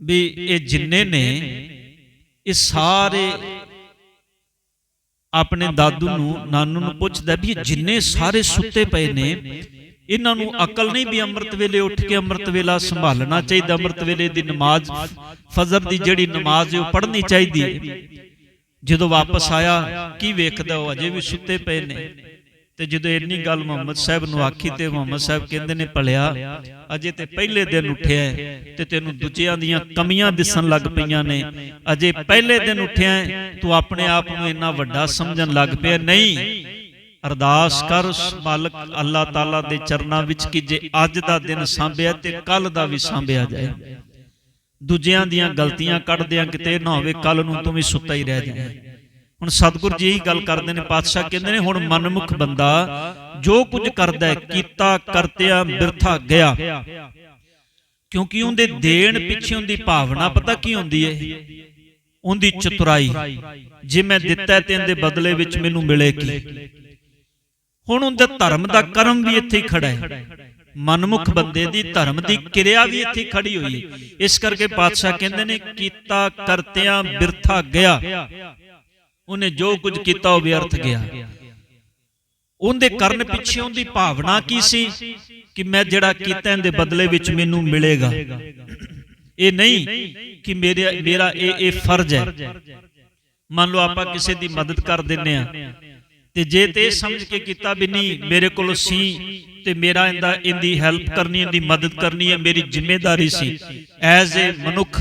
ਵੀ ਇਹ ਜਿੰਨੇ ਨੇ ਇਹ ਸਾਰੇ ਆਪਣੇ ਦਾਦੂ ਨੂੰ ਨਾਨੂ ਨੂੰ ਪੁੱਛਦਾ ਵੀ ਜਿੰਨੇ ਸਾਰੇ ਸੁੱਤੇ ਪਏ ਨੇ ਇਹਨਾਂ ਨੂੰ ਅਕਲ ਨਹੀਂ ਵੀ ਅੰਮ੍ਰਿਤ ਵੇਲੇ ਉੱਠ ਕੇ ਅੰਮ੍ਰਿਤ ਵੇਲਾ ਸੰਭਾਲਣਾ ਚਾਹੀਦਾ ਅੰਮ੍ਰਿਤ ਵੇਲੇ ਦੀ ਨਮਾਜ਼ ਫਜਰ ਦੀ ਜਿਹੜੀ ਨਮਾਜ਼ ਹੈ ਉਹ ਪੜ੍ਹਨੀ ਚਾਹੀਦੀ। ਹੈ ਜਦੋਂ ਵਾਪਸ ਆਇਆ ਕੀ ਵੇਖਦਾ ਉਹ? ਅਜੇ ਵੀ ਸੁੱਤੇ ਪਏ ਨੇ। ਤੇ ਜਦੋਂ ਇੰਨੀ ਗੱਲ ਮੁਹੰਮਦ ਸਾਹਿਬ ਨੂੰ ਆਖੀ ਤੇ ਮੁਹੰਮਦ ਸਾਹਿਬ ਕਹਿੰਦੇ ਨੇ ਭਲਿਆ ਅਜੇ ਤੇ ਪਹਿਲੇ ਦਿਨ ਉੱਠਿਆ ਤੇ ਤੈਨੂੰ ਦੂਜਿਆਂ ਦੀਆਂ ਕਮੀਆਂ ਦਿਸਣ ਲੱਗ ਪਈਆਂ ਨੇ। ਅਜੇ ਪਹਿਲੇ ਦਿਨ ਉੱਠਿਆ ਤੂੰ ਆਪਣੇ ਆਪ ਨੂੰ ਇੰਨਾ ਵੱਡਾ ਸਮਝਣ ਲੱਗ ਪਿਆ ਨਹੀਂ। ਅਰਦਾਸ ਕਰ ਉਸ ਮਾਲਕ ਅੱਲਾਹ ਤਾਲਾ ਦੇ ਚਰਨਾਂ ਵਿੱਚ ਕਿ ਜੇ ਅੱਜ ਦਾ ਦਿਨ ਸਾਂਭਿਆ ਤੇ ਕੱਲ ਦਾ ਵੀ ਸਾਂਭਿਆ ਜਾਏ। ਦੂਜਿਆਂ ਦੀਆਂ ਗਲਤੀਆਂ ਕੱਢਦਿਆਂ ਕਿਤੇ ਨਾ ਹੋਵੇ ਕੱਲ ਨੂੰ ਤੂੰ ਵੀ ਸੁੱਤਾ ਹੀ ਰਹਿ ਜਾਏ। ਹੁਣ ਸਤਿਗੁਰ ਜੀ ਇਹੀ ਗੱਲ ਕਰਦੇ ਨੇ, ਪਾਤਸ਼ਾਹ ਕਹਿੰਦੇ ਨੇ, ਹੁਣ ਮਨਮੁਖ ਬੰਦਾ ਜੋ ਕੁਝ ਕਰਦਾ ਹੈ, ਕੀਤਾ, ਕਰਤਿਆ, ਬਿਰਥਾ, ਗਿਆ। ਕਿਉਂਕਿ ਉਹਦੇ ਦੇਣ ਪਿੱਛੇ ਉਹਦੀ ਭਾਵਨਾ ਪਤਾ ਕੀ ਹੁੰਦੀ ਹੈ? ਉਹਦੀ ਚਤੁਰਾਈ। ਜੇ ਮੈਂ ਦਿੱਤਾ ਤੇ ਇਹਦੇ ਬਦਲੇ ਵਿੱਚ ਮੈਨੂੰ ਮਿਲੇ ਕੀ ਹੁਣ ਉਹਦਾ ਧਰਮ ਦਾ ਕਰਮ ਵੀ ਇੱਥੇ ਹੀ ਖੜਾ ਹੈ। ਮਨਮੁਖ ਬੰਦੇ ਦੀ ਧਰਮ ਦੀ ਕਿਰਿਆ ਵੀ ਇੱਥੇ ਖੜੀ ਹੋਈ ਹੈ। ਇਸ ਕਰਕੇ ਪਾਤਸ਼ਾਹ ਕਹਿੰਦੇ ਨੇ, ਕੀਤਾ, ਕਰਤਿਆਂ, ਬਿਰਥਾ, ਗਿਆ। ਉਹਨੇ ਜੋ ਕੁਝ ਕੀਤਾ ਉਹ ਵਿਅਰਥ ਗਿਆ। ਉਹਦੇ ਕਰਨ ਪਿੱਛੇ ਉਹਦੀ ਭਾਵਨਾ ਕੀ ਸੀ? ਕਿ ਮੈਂ ਜਿਹੜਾ ਕੀਤਾ ਇਹਦੇ ਬਦਲੇ ਵਿੱਚ ਮੈਨੂੰ ਮਿਲੇਗਾ। ਇਹ ਨਹੀਂ ਕਿ ਮੇਰਾ ਮੇਰਾ ਇਹ ਇਹ ਫਰਜ਼ ਹੈ। ਮੰਨ ਲਓ ਆਪਾਂ ਕਿਸੇ ਦੀ ਮਦਦ ਕਰ ਦਿੰਨੇ ਆ ਤੇ ਜੇ ਤੇ ਸਮਝ ਕੇ ਕੀਤਾ ਵੀ ਨਹੀਂ, ਮੇਰੇ ਕੋਲ ਸੀ ਤੇ ਮੇਰਾ ਇਹਦਾ, ਇਹਦੀ ਹੈਲਪ ਕਰਨੀ, ਇਹਦੀ ਮਦਦ ਕਰਨੀ ਹੈ, ਮੇਰੀ ਜ਼ਿੰਮੇਵਾਰੀ ਸੀ। ਐਜ਼ ਏ ਮਨੁੱਖ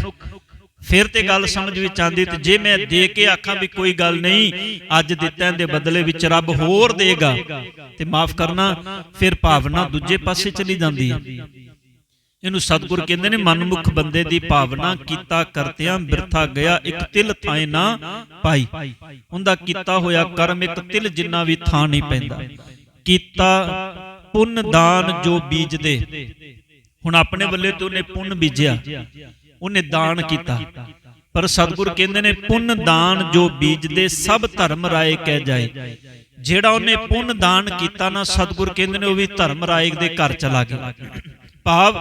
ਫਿਰ ਤੇ ਗੱਲ ਸਮਝ ਵਿੱਚ ਆਂਦੀ ਤੇ ਜੇ ਮੈਂ ਦੇ ਕੇ ਆਖਾਂ ਵੀ ਕੋਈ ਗੱਲ ਨਹੀਂ ਅੱਜ ਦਿੱਤਿਆਂ ਦੇ ਬਦਲੇ ਵਿੱਚ ਰੱਬ ਹੋਰ ਦੇਗਾ ਤੇ ਮਾਫ ਕਰਨਾ ਫਿਰ ਭਾਵਨਾ ਦੂਜੇ ਪਾਸੇ ਚਲੀ ਜਾਂਦੀ। ਹੈ। ਇਹਨੂੰ ਸਤਿਗੁਰ ਕਹਿੰਦੇ ਨੇ ਮਨਮੁਖ ਬੰਦੇ ਦੀ ਭਾਵਨਾ ਕੀਤਾ ਕਰਤਿਆਂ ਬਿਰਥਾ ਗਿਆ ਇੱਕ ਤਿਲ ਥਾਂ ਨਾ ਪਾਈ ਉਹਦਾ ਕੀਤਾ ਹੋਇਆ ਕਰਮ ਇੱਕ ਤਿਲ ਜਿੰਨਾ ਵੀ ਥਾਂ ਨਹੀਂ ਪੈਂਦਾ। ਕੀਤਾ ਪੁੰਨ ਦਾਨ ਜੋ ਬੀਜਦੇ। ਹੁਣ ਆਪਣੇ ਵੱਲੇ ਤੇ ਉਹਨੇ ਪੁੰਨ ਬੀਜਿਆ। ਉਹਨੇ ਦਾਨ ਕੀਤਾ। ਪਰ ਸਤਿਗੁਰ ਕਹਿੰਦੇ ਨੇ ਪੁੰਨ ਦਾਨ ਜੋ ਬੀਜਦੇ ਸਭ ਧਰਮ ਰਾਏ ਕਹਿ ਜਾਏ। ਜਿਹੜਾ ਉਹਨੇ ਪੁੰਨ ਦਾਨ ਕੀਤਾ ਨਾ ਸਤਿਗੁਰ ਕਹਿੰਦੇ ਨੇ ਉਹ ਵੀ ਧਰਮ ਰਾਏ ਦੇ ਘਰ ਚਲਾ ਗਿਆ। ਭਾਵ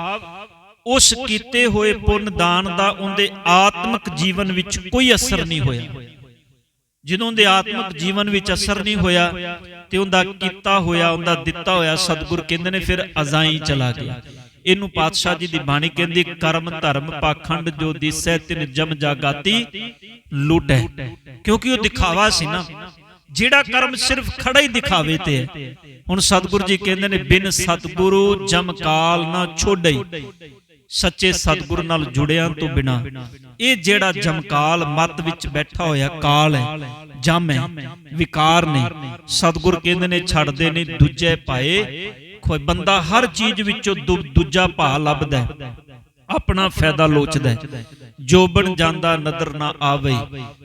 ਉਸ ਕੀਤੇ ਹੋਏ ਪੁੰਨ ਦਾਨ ਦਾ ਉਹਦੇ ਆਤਮਿਕ ਜੀਵਨ ਵਿੱਚ ਕੋਈ ਅਸਰ ਨਹੀਂ ਹੋਇਆ। ਜਦੋਂ ਉਹਦੇ ਆਤਮਿਕ ਜੀਵਨ ਵਿੱਚ ਅਸਰ ਨਹੀਂ ਹੋਇਆ ਤੇ ਉਹਦਾ ਕੀਤਾ ਹੋਇਆ ਉਹਦਾ ਦਿੱਤਾ ਹੋਇਆ ਸਤਿਗੁਰ ਕਹਿੰਦੇ ਨੇ ਫਿਰ ਅਜ਼ਾਈ ਚਲਾ ਗਿਆ। ਇਹਨੂੰ ਪਾਤਸ਼ਾਹ ਜੀ ਦੀ ਬਾਣੀ ਕਹਿੰਦੀ ਕਰਮ ਧਰਮ ਪਾਖੰਡ ਜੋ ਦਿਸੈ ਤਿਨ ਜਮ ਜਾਗਾਤੀ ਲੁਟੈ। ਕਿਉਂਕਿ ਉਹ ਦਿਖਾਵਾ ਸੀ ਨਾ। ਜਿਹੜਾ ਕਰਮ ਸਿਰਫ ਖੜਾ ਹੀ ਦਿਖਾਵੇ ਤੇ ਹੈ। ਹੁਣ ਸਤਿਗੁਰੂ ਜੀ ਕਹਿੰਦੇ ਨੇ ਬਿਨ ਸਤਿਗੁਰੂ ਜਮਕਾਲ ਨਾ ਛੋੜਈ ਸੱਚੇ ਸਤਿਗੁਰੂ ਨਾਲ ਜੁੜਿਆਂ ਤੋਂ ਬਿਨਾ। ਇਹ ਜਿਹੜਾ ਜਮਕਾਲ ਮਤ ਵਿੱਚ ਬੈਠਾ ਹੋਇਆ ਕਾਲ ਹੈ ਜਮ ਹੈ ਵਿਕਾਰ ਨੇ ਸਤਿਗੁਰ ਕਹਿੰਦੇ ਨੇ ਛੱਡਦੇ ਨੇ ਦੂਜੇ ਪਾਏ। ਕੋਈ ਬੰਦਾ ਹਰ ਚੀਜ਼ ਵਿੱਚੋਂ ਦੂ- ਦੂਜਾ ਭਾ ਲੱਭਦਾ ਆਪਣਾ ਫਾਇਦਾ ਲੋਚਦਾ ਹੈ। ਜਾਂਦਾ, ਨਦਰ ਨਾ ਆਵੇ।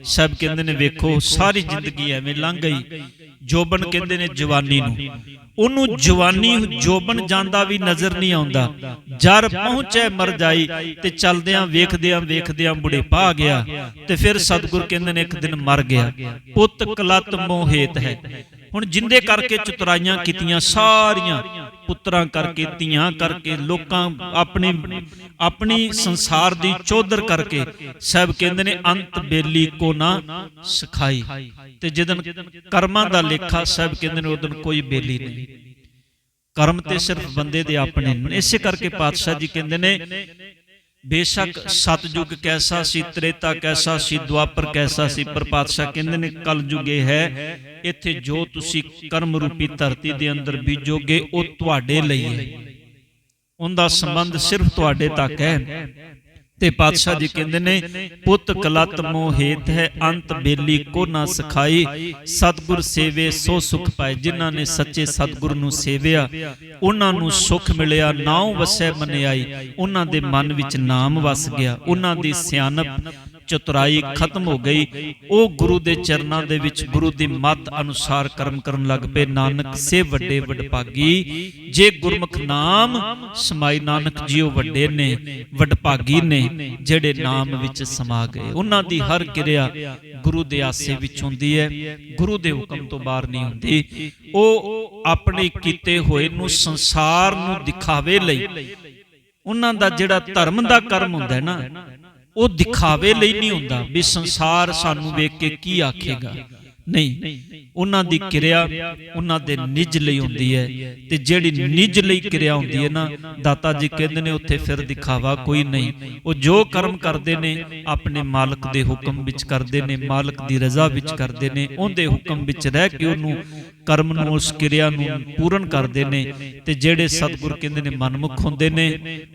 ਸਭ ਕਹਿੰਦੇ ਨੇ, ਵੇਖੋ, ਸਾਰੀ ਜ਼ਿੰਦਗੀ ਐਵੇਂ ਲੰਘ ਗਈ। ਜੋਬਨ ਕਹਿੰਦੇ ਨੇ, ਜਵਾਨੀ ਨੂੰ। ਉਹਨੂੰ ਜਵਾਨੀ ਜੋਬਨ ਜਾਂਦਾ ਵੀ ਨਜ਼ਰ ਨਹੀਂ ਆਉਂਦਾ। ਜਰ ਪਹੁੰਚੇ, ਮਰ ਜਾਈ ਤੇ ਚਲਦਿਆਂ, ਵੇਖਦਿਆਂ ਵੇਖਦਿਆਂ ਬੁਢੇਪਾ ਆ ਗਿਆ ਤੇ ਫਿਰ ਸਤਿਗੁਰ ਕਹਿੰਦੇ ਨੇ, ਇੱਕ ਦਿਨ ਮਰ ਗਿਆ। ਪੁੱਤ ਕਲਤ ਮੋਹੇਤ ਹੈ। ਹੁਣ ਜਿੰਦੇ ਕਰਕੇ ਚਤੁਰਾਈਆਂ ਕੀਤੀਆਂ ਸਾਰੀਆਂ ਪੁੱਤਰਾਂ ਕਰਕੇ, ਧੀਆਂ ਕਰਕੇ, ਲੋਕਾਂ ਆਪਣੀ ਆਪਣੀ ਸੰਸਾਰ ਦੀ ਚੌਧਰ ਕਰਕੇ ਸਭ ਕਹਿੰਦੇ ਨੇ, ਅੰਤ ਬੇਲੀ ਕੋ ਨਾ ਸਿਖਾਈ। ਤੇ ਜਦਨ ਕਰਮਾਂ ਦਾ ਲੇਖਾ ਸਭ ਕਹਿੰਦੇ ਨੇ ਉਦੋਂ ਕੋਈ ਬੇਲੀ ਨਹੀਂ। ਕਰਮ ਤੇ ਸਿਰਫ ਬੰਦੇ ਦੇ ਆਪਣੇ ਇਸੇ ਕਰਕੇ ਪਾਤਸ਼ਾਹ ਜੀ ਕਹਿੰਦੇ ਨੇ ਬੇਸ਼ੱਕ ਸਤਜੁਗ ਕੈਸਾ ਸੀ, ਤ੍ਰੇਤਾ ਕੈਸਾ ਸੀ, ਦੁਆਪਰ ਕੈਸਾ ਸੀ ਪਰ ਪਾਤਸ਼ਾਹ ਕਹਿੰਦੇ ਨੇ ਕਲਯੁਗ ਇਹ ਹੈ, ਇੱਥੇ ਜੋ ਤੁਸੀਂ ਕਰਮ ਰੂਪੀ ਧਰਤੀ ਦੇ ਅੰਦਰ ਬੀਜੋਗੇ, ਉਹ ਤੁਹਾਡੇ ਲਈ ਹੈ। ਉਹਦਾ ਸੰਬੰਧ ਸਿਰਫ ਤੁਹਾਡੇ ਤੱਕ ਹੈ। ਤੇ ਪਾਤਸ਼ਾਹ ਜੀ ਕਹਿੰਦੇ ਨੇ, ਪੁੱਤ ਕਲਤ ਮੋਹਿਤ ਹੈ, ਅੰਤ ਬੇਲੀ ਕੋ ਨਾ ਸਖਾਈ। ਸਤਗੁਰ ਸੇਵੇ ਸੋ ਸੁਖ ਪਾਏ, ਜਿਨ੍ਹਾਂ ਨੇ ਸੱਚੇ ਸਤਗੁਰ ਨੂੰ ਸੇਵਿਆ। ਉਹਨਾਂ ਨੂੰ ਸੁਖ ਮਿਲਿਆ, ਨਾਉ ਵਸੈ ਮਨਿਆਈ। ਉਹਨਾਂ ਦੇ ਮਨ ਵਿੱਚ ਨਾਮ ਵਸ ਗਿਆ। ਉਹਨਾਂ ਦੀ ਸਿਆਣਪ ਚਤੁਰਾਈ ਖਤਮ ਹੋ ਗਈ। ਉਹ ਗੁਰੂ ਦੇ ਚਰਨਾਂ ਦੇ ਵਿੱਚ ਗੁਰੂ ਦੀ ਮੱਤ ਅਨੁਸਾਰ ਕਰਮ ਕਰਨ ਲੱਗ ਪਏ। ਨਾਨਕ ਸੇ ਵੱਡੇ ਵਡਭਾਗੀ, ਜੇ ਗੁਰਮੁਖ ਨਾਮ ਸਮਾਈ ਨਾਨਕ ਜੀਓ ਵੱਡੇ ਨੇ, ਵਡਭਾਗੀ ਨੇ, ਜਿਹੜੇ ਨਾਮ ਵਿੱਚ ਸਮਾ ਗਏ। ਉਹਨਾਂ ਦੀ ਹਰ ਕਿਰਿਆ ਗੁਰੂ ਦੇ ਆਸੇ ਵਿੱਚ ਹੁੰਦੀ ਹੈ। ਗੁਰੂ ਦੇ ਹੁਕਮ ਤੋਂ ਬਾਹਰ ਨਹੀਂ ਹੁੰਦੀ। ਉਹ ਆਪਣੇ ਕੀਤੇ ਹੋਏ ਨੂੰ ਸੰਸਾਰ ਨੂੰ ਦਿਖਾਵੇ ਲਈ। ਉਹਨਾਂ ਦਾ ਜਿਹੜਾ ਧਰਮ ਦਾ ਕਰਮ ਹੁੰਦਾ ਹੈ ਨਾ ਉਹ ਦਿਖਾਵੇ ਲਈ ਨਹੀਂ ਹੁੰਦਾ ਵੀ ਸੰਸਾਰ ਸਾਨੂੰ ਵੇਖ ਕੇ ਕੀ ਆਖੇਗਾ। ਨਹੀਂ, ਉਹਨਾਂ ਦੀ ਕਿਰਿਆ ਉਹਨਾਂ ਦੇ ਨਿਜ ਲਈ ਹੁੰਦੀ ਹੈ ਤੇ ਜਿਹੜੀ ਨਿਜ ਲਈ ਕਿਰਿਆ ਹੁੰਦੀ ਹੈ ਨਾ, ਦਾਤਾ ਜੀ ਕਹਿੰਦੇ ਨੇ ਉੱਥੇ ਫਿਰ ਦਿਖਾਵਾ ਕੋਈ ਨਹੀਂ। ਉਹ ਜੋ ਕਰਮ ਕਰਦੇ ਨੇ, ਆਪਣੇ ਮਾਲਕ ਦੇ ਹੁਕਮ ਵਿੱਚ ਕਰਦੇ ਨੇ, ਮਾਲਕ ਦੀ ਰਜ਼ਾ ਵਿੱਚ ਕਰਦੇ ਨੇ, ਉਹਦੇ ਹੁਕਮ ਵਿੱਚ ਰਹਿ ਕੇ ਉਹਨੂੰ ਕਰਮ ਨੂੰ ਉਸ ਕਿਰਿਆ ਨੂੰ ਪੂਰਨ ਕਰਦੇ ਨੇ ਤੇ ਜਿਹੜੇ ਸਤਿਗੁਰ ਕਹਿੰਦੇ ਨੇ ਮਨਮੁਖ ਹੁੰਦੇ ਨੇ,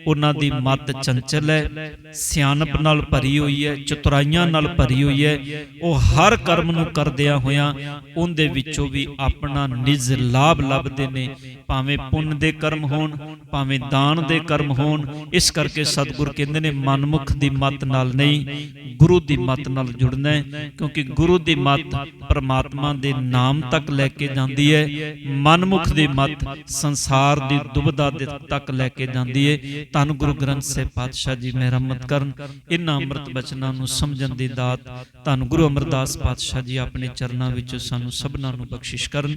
ਉਹਨਾਂ ਦੀ ਮਤ ਚੰਚਲ ਹੈ, ਸਿਆਣਪ ਨਾਲ ਭਰੀ ਹੋਈ ਹੈ, ਚਤੁਰਾਈਆਂ ਨਾਲ ਭਰੀ ਹੋਈ ਹੈ, ਉਹ ਹਰ ਕਰਮ ਨੂੰ ਕਰਦਿਆਂ ਹੋਇਆਂ ਉਹਦੇ ਵਿੱਚੋਂ ਵੀ ਆਪਣਾ ਨਿਜ ਲਾਭ ਲੱਭਦੇ ਨੇ ਭਾਵੇਂ ਪੁੰਨ ਦੇ ਕਰਮ ਹੋਣ, ਭਾਵੇਂ ਦਾਨ ਦੇ ਕਰਮ ਹੋਣ, ਇਸ ਕਰਕੇ ਸਤਿਗੁਰ ਕਹਿੰਦੇ ਨੇ ਮਨਮੁਖ ਦੀ ਮਤ ਨਾਲ ਨਹੀਂ, ਗੁਰੂ ਦੀ ਮਤ ਨਾਲ ਜੁੜਨਾ ਹੈ, ਕਿਉਂਕਿ ਗੁਰੂ ਦੀ ਮਤ ਪਰਮਾਤਮਾ ਦੇ ਨਾਮ ਤੱਕ ਲੈ ਕੇ ਜਾਂਦੀ ਹੈ, ਮਨਮੁਖ ਦੀ ਮਤ ਸੰਸਾਰ ਦੀ ਦੁਬਿਧਾ ਦੇ ਤੱਕ ਲੈ ਕੇ ਜਾਂਦੀ ਹੈ। ਧੰਨ ਗੁਰੂ ਗ੍ਰੰਥ ਸਾਹਿਬ ਪਾਤਸ਼ਾਹ ਜੀ ਮਿਹਰਮਤ ਕਰਨ ਇਹਨਾਂ ਅੰਮ੍ਰਿਤ ਬਚਨਾਂ ਨੂੰ ਸਮਝਣ ਦੀ ਦਾਤ, ਧੰਨ ਗੁਰੂ ਅਮਰਦਾਸ ਪਾਤਸ਼ਾਹ ਜੀ, ਆਪਣੇ ਚਰਨਾਂ ਵਿੱਚ ਸਾਨੂੰ ਸਭਨਾਂ ਨੂੰ ਬਖਸ਼ਿਸ਼ ਕਰਨ।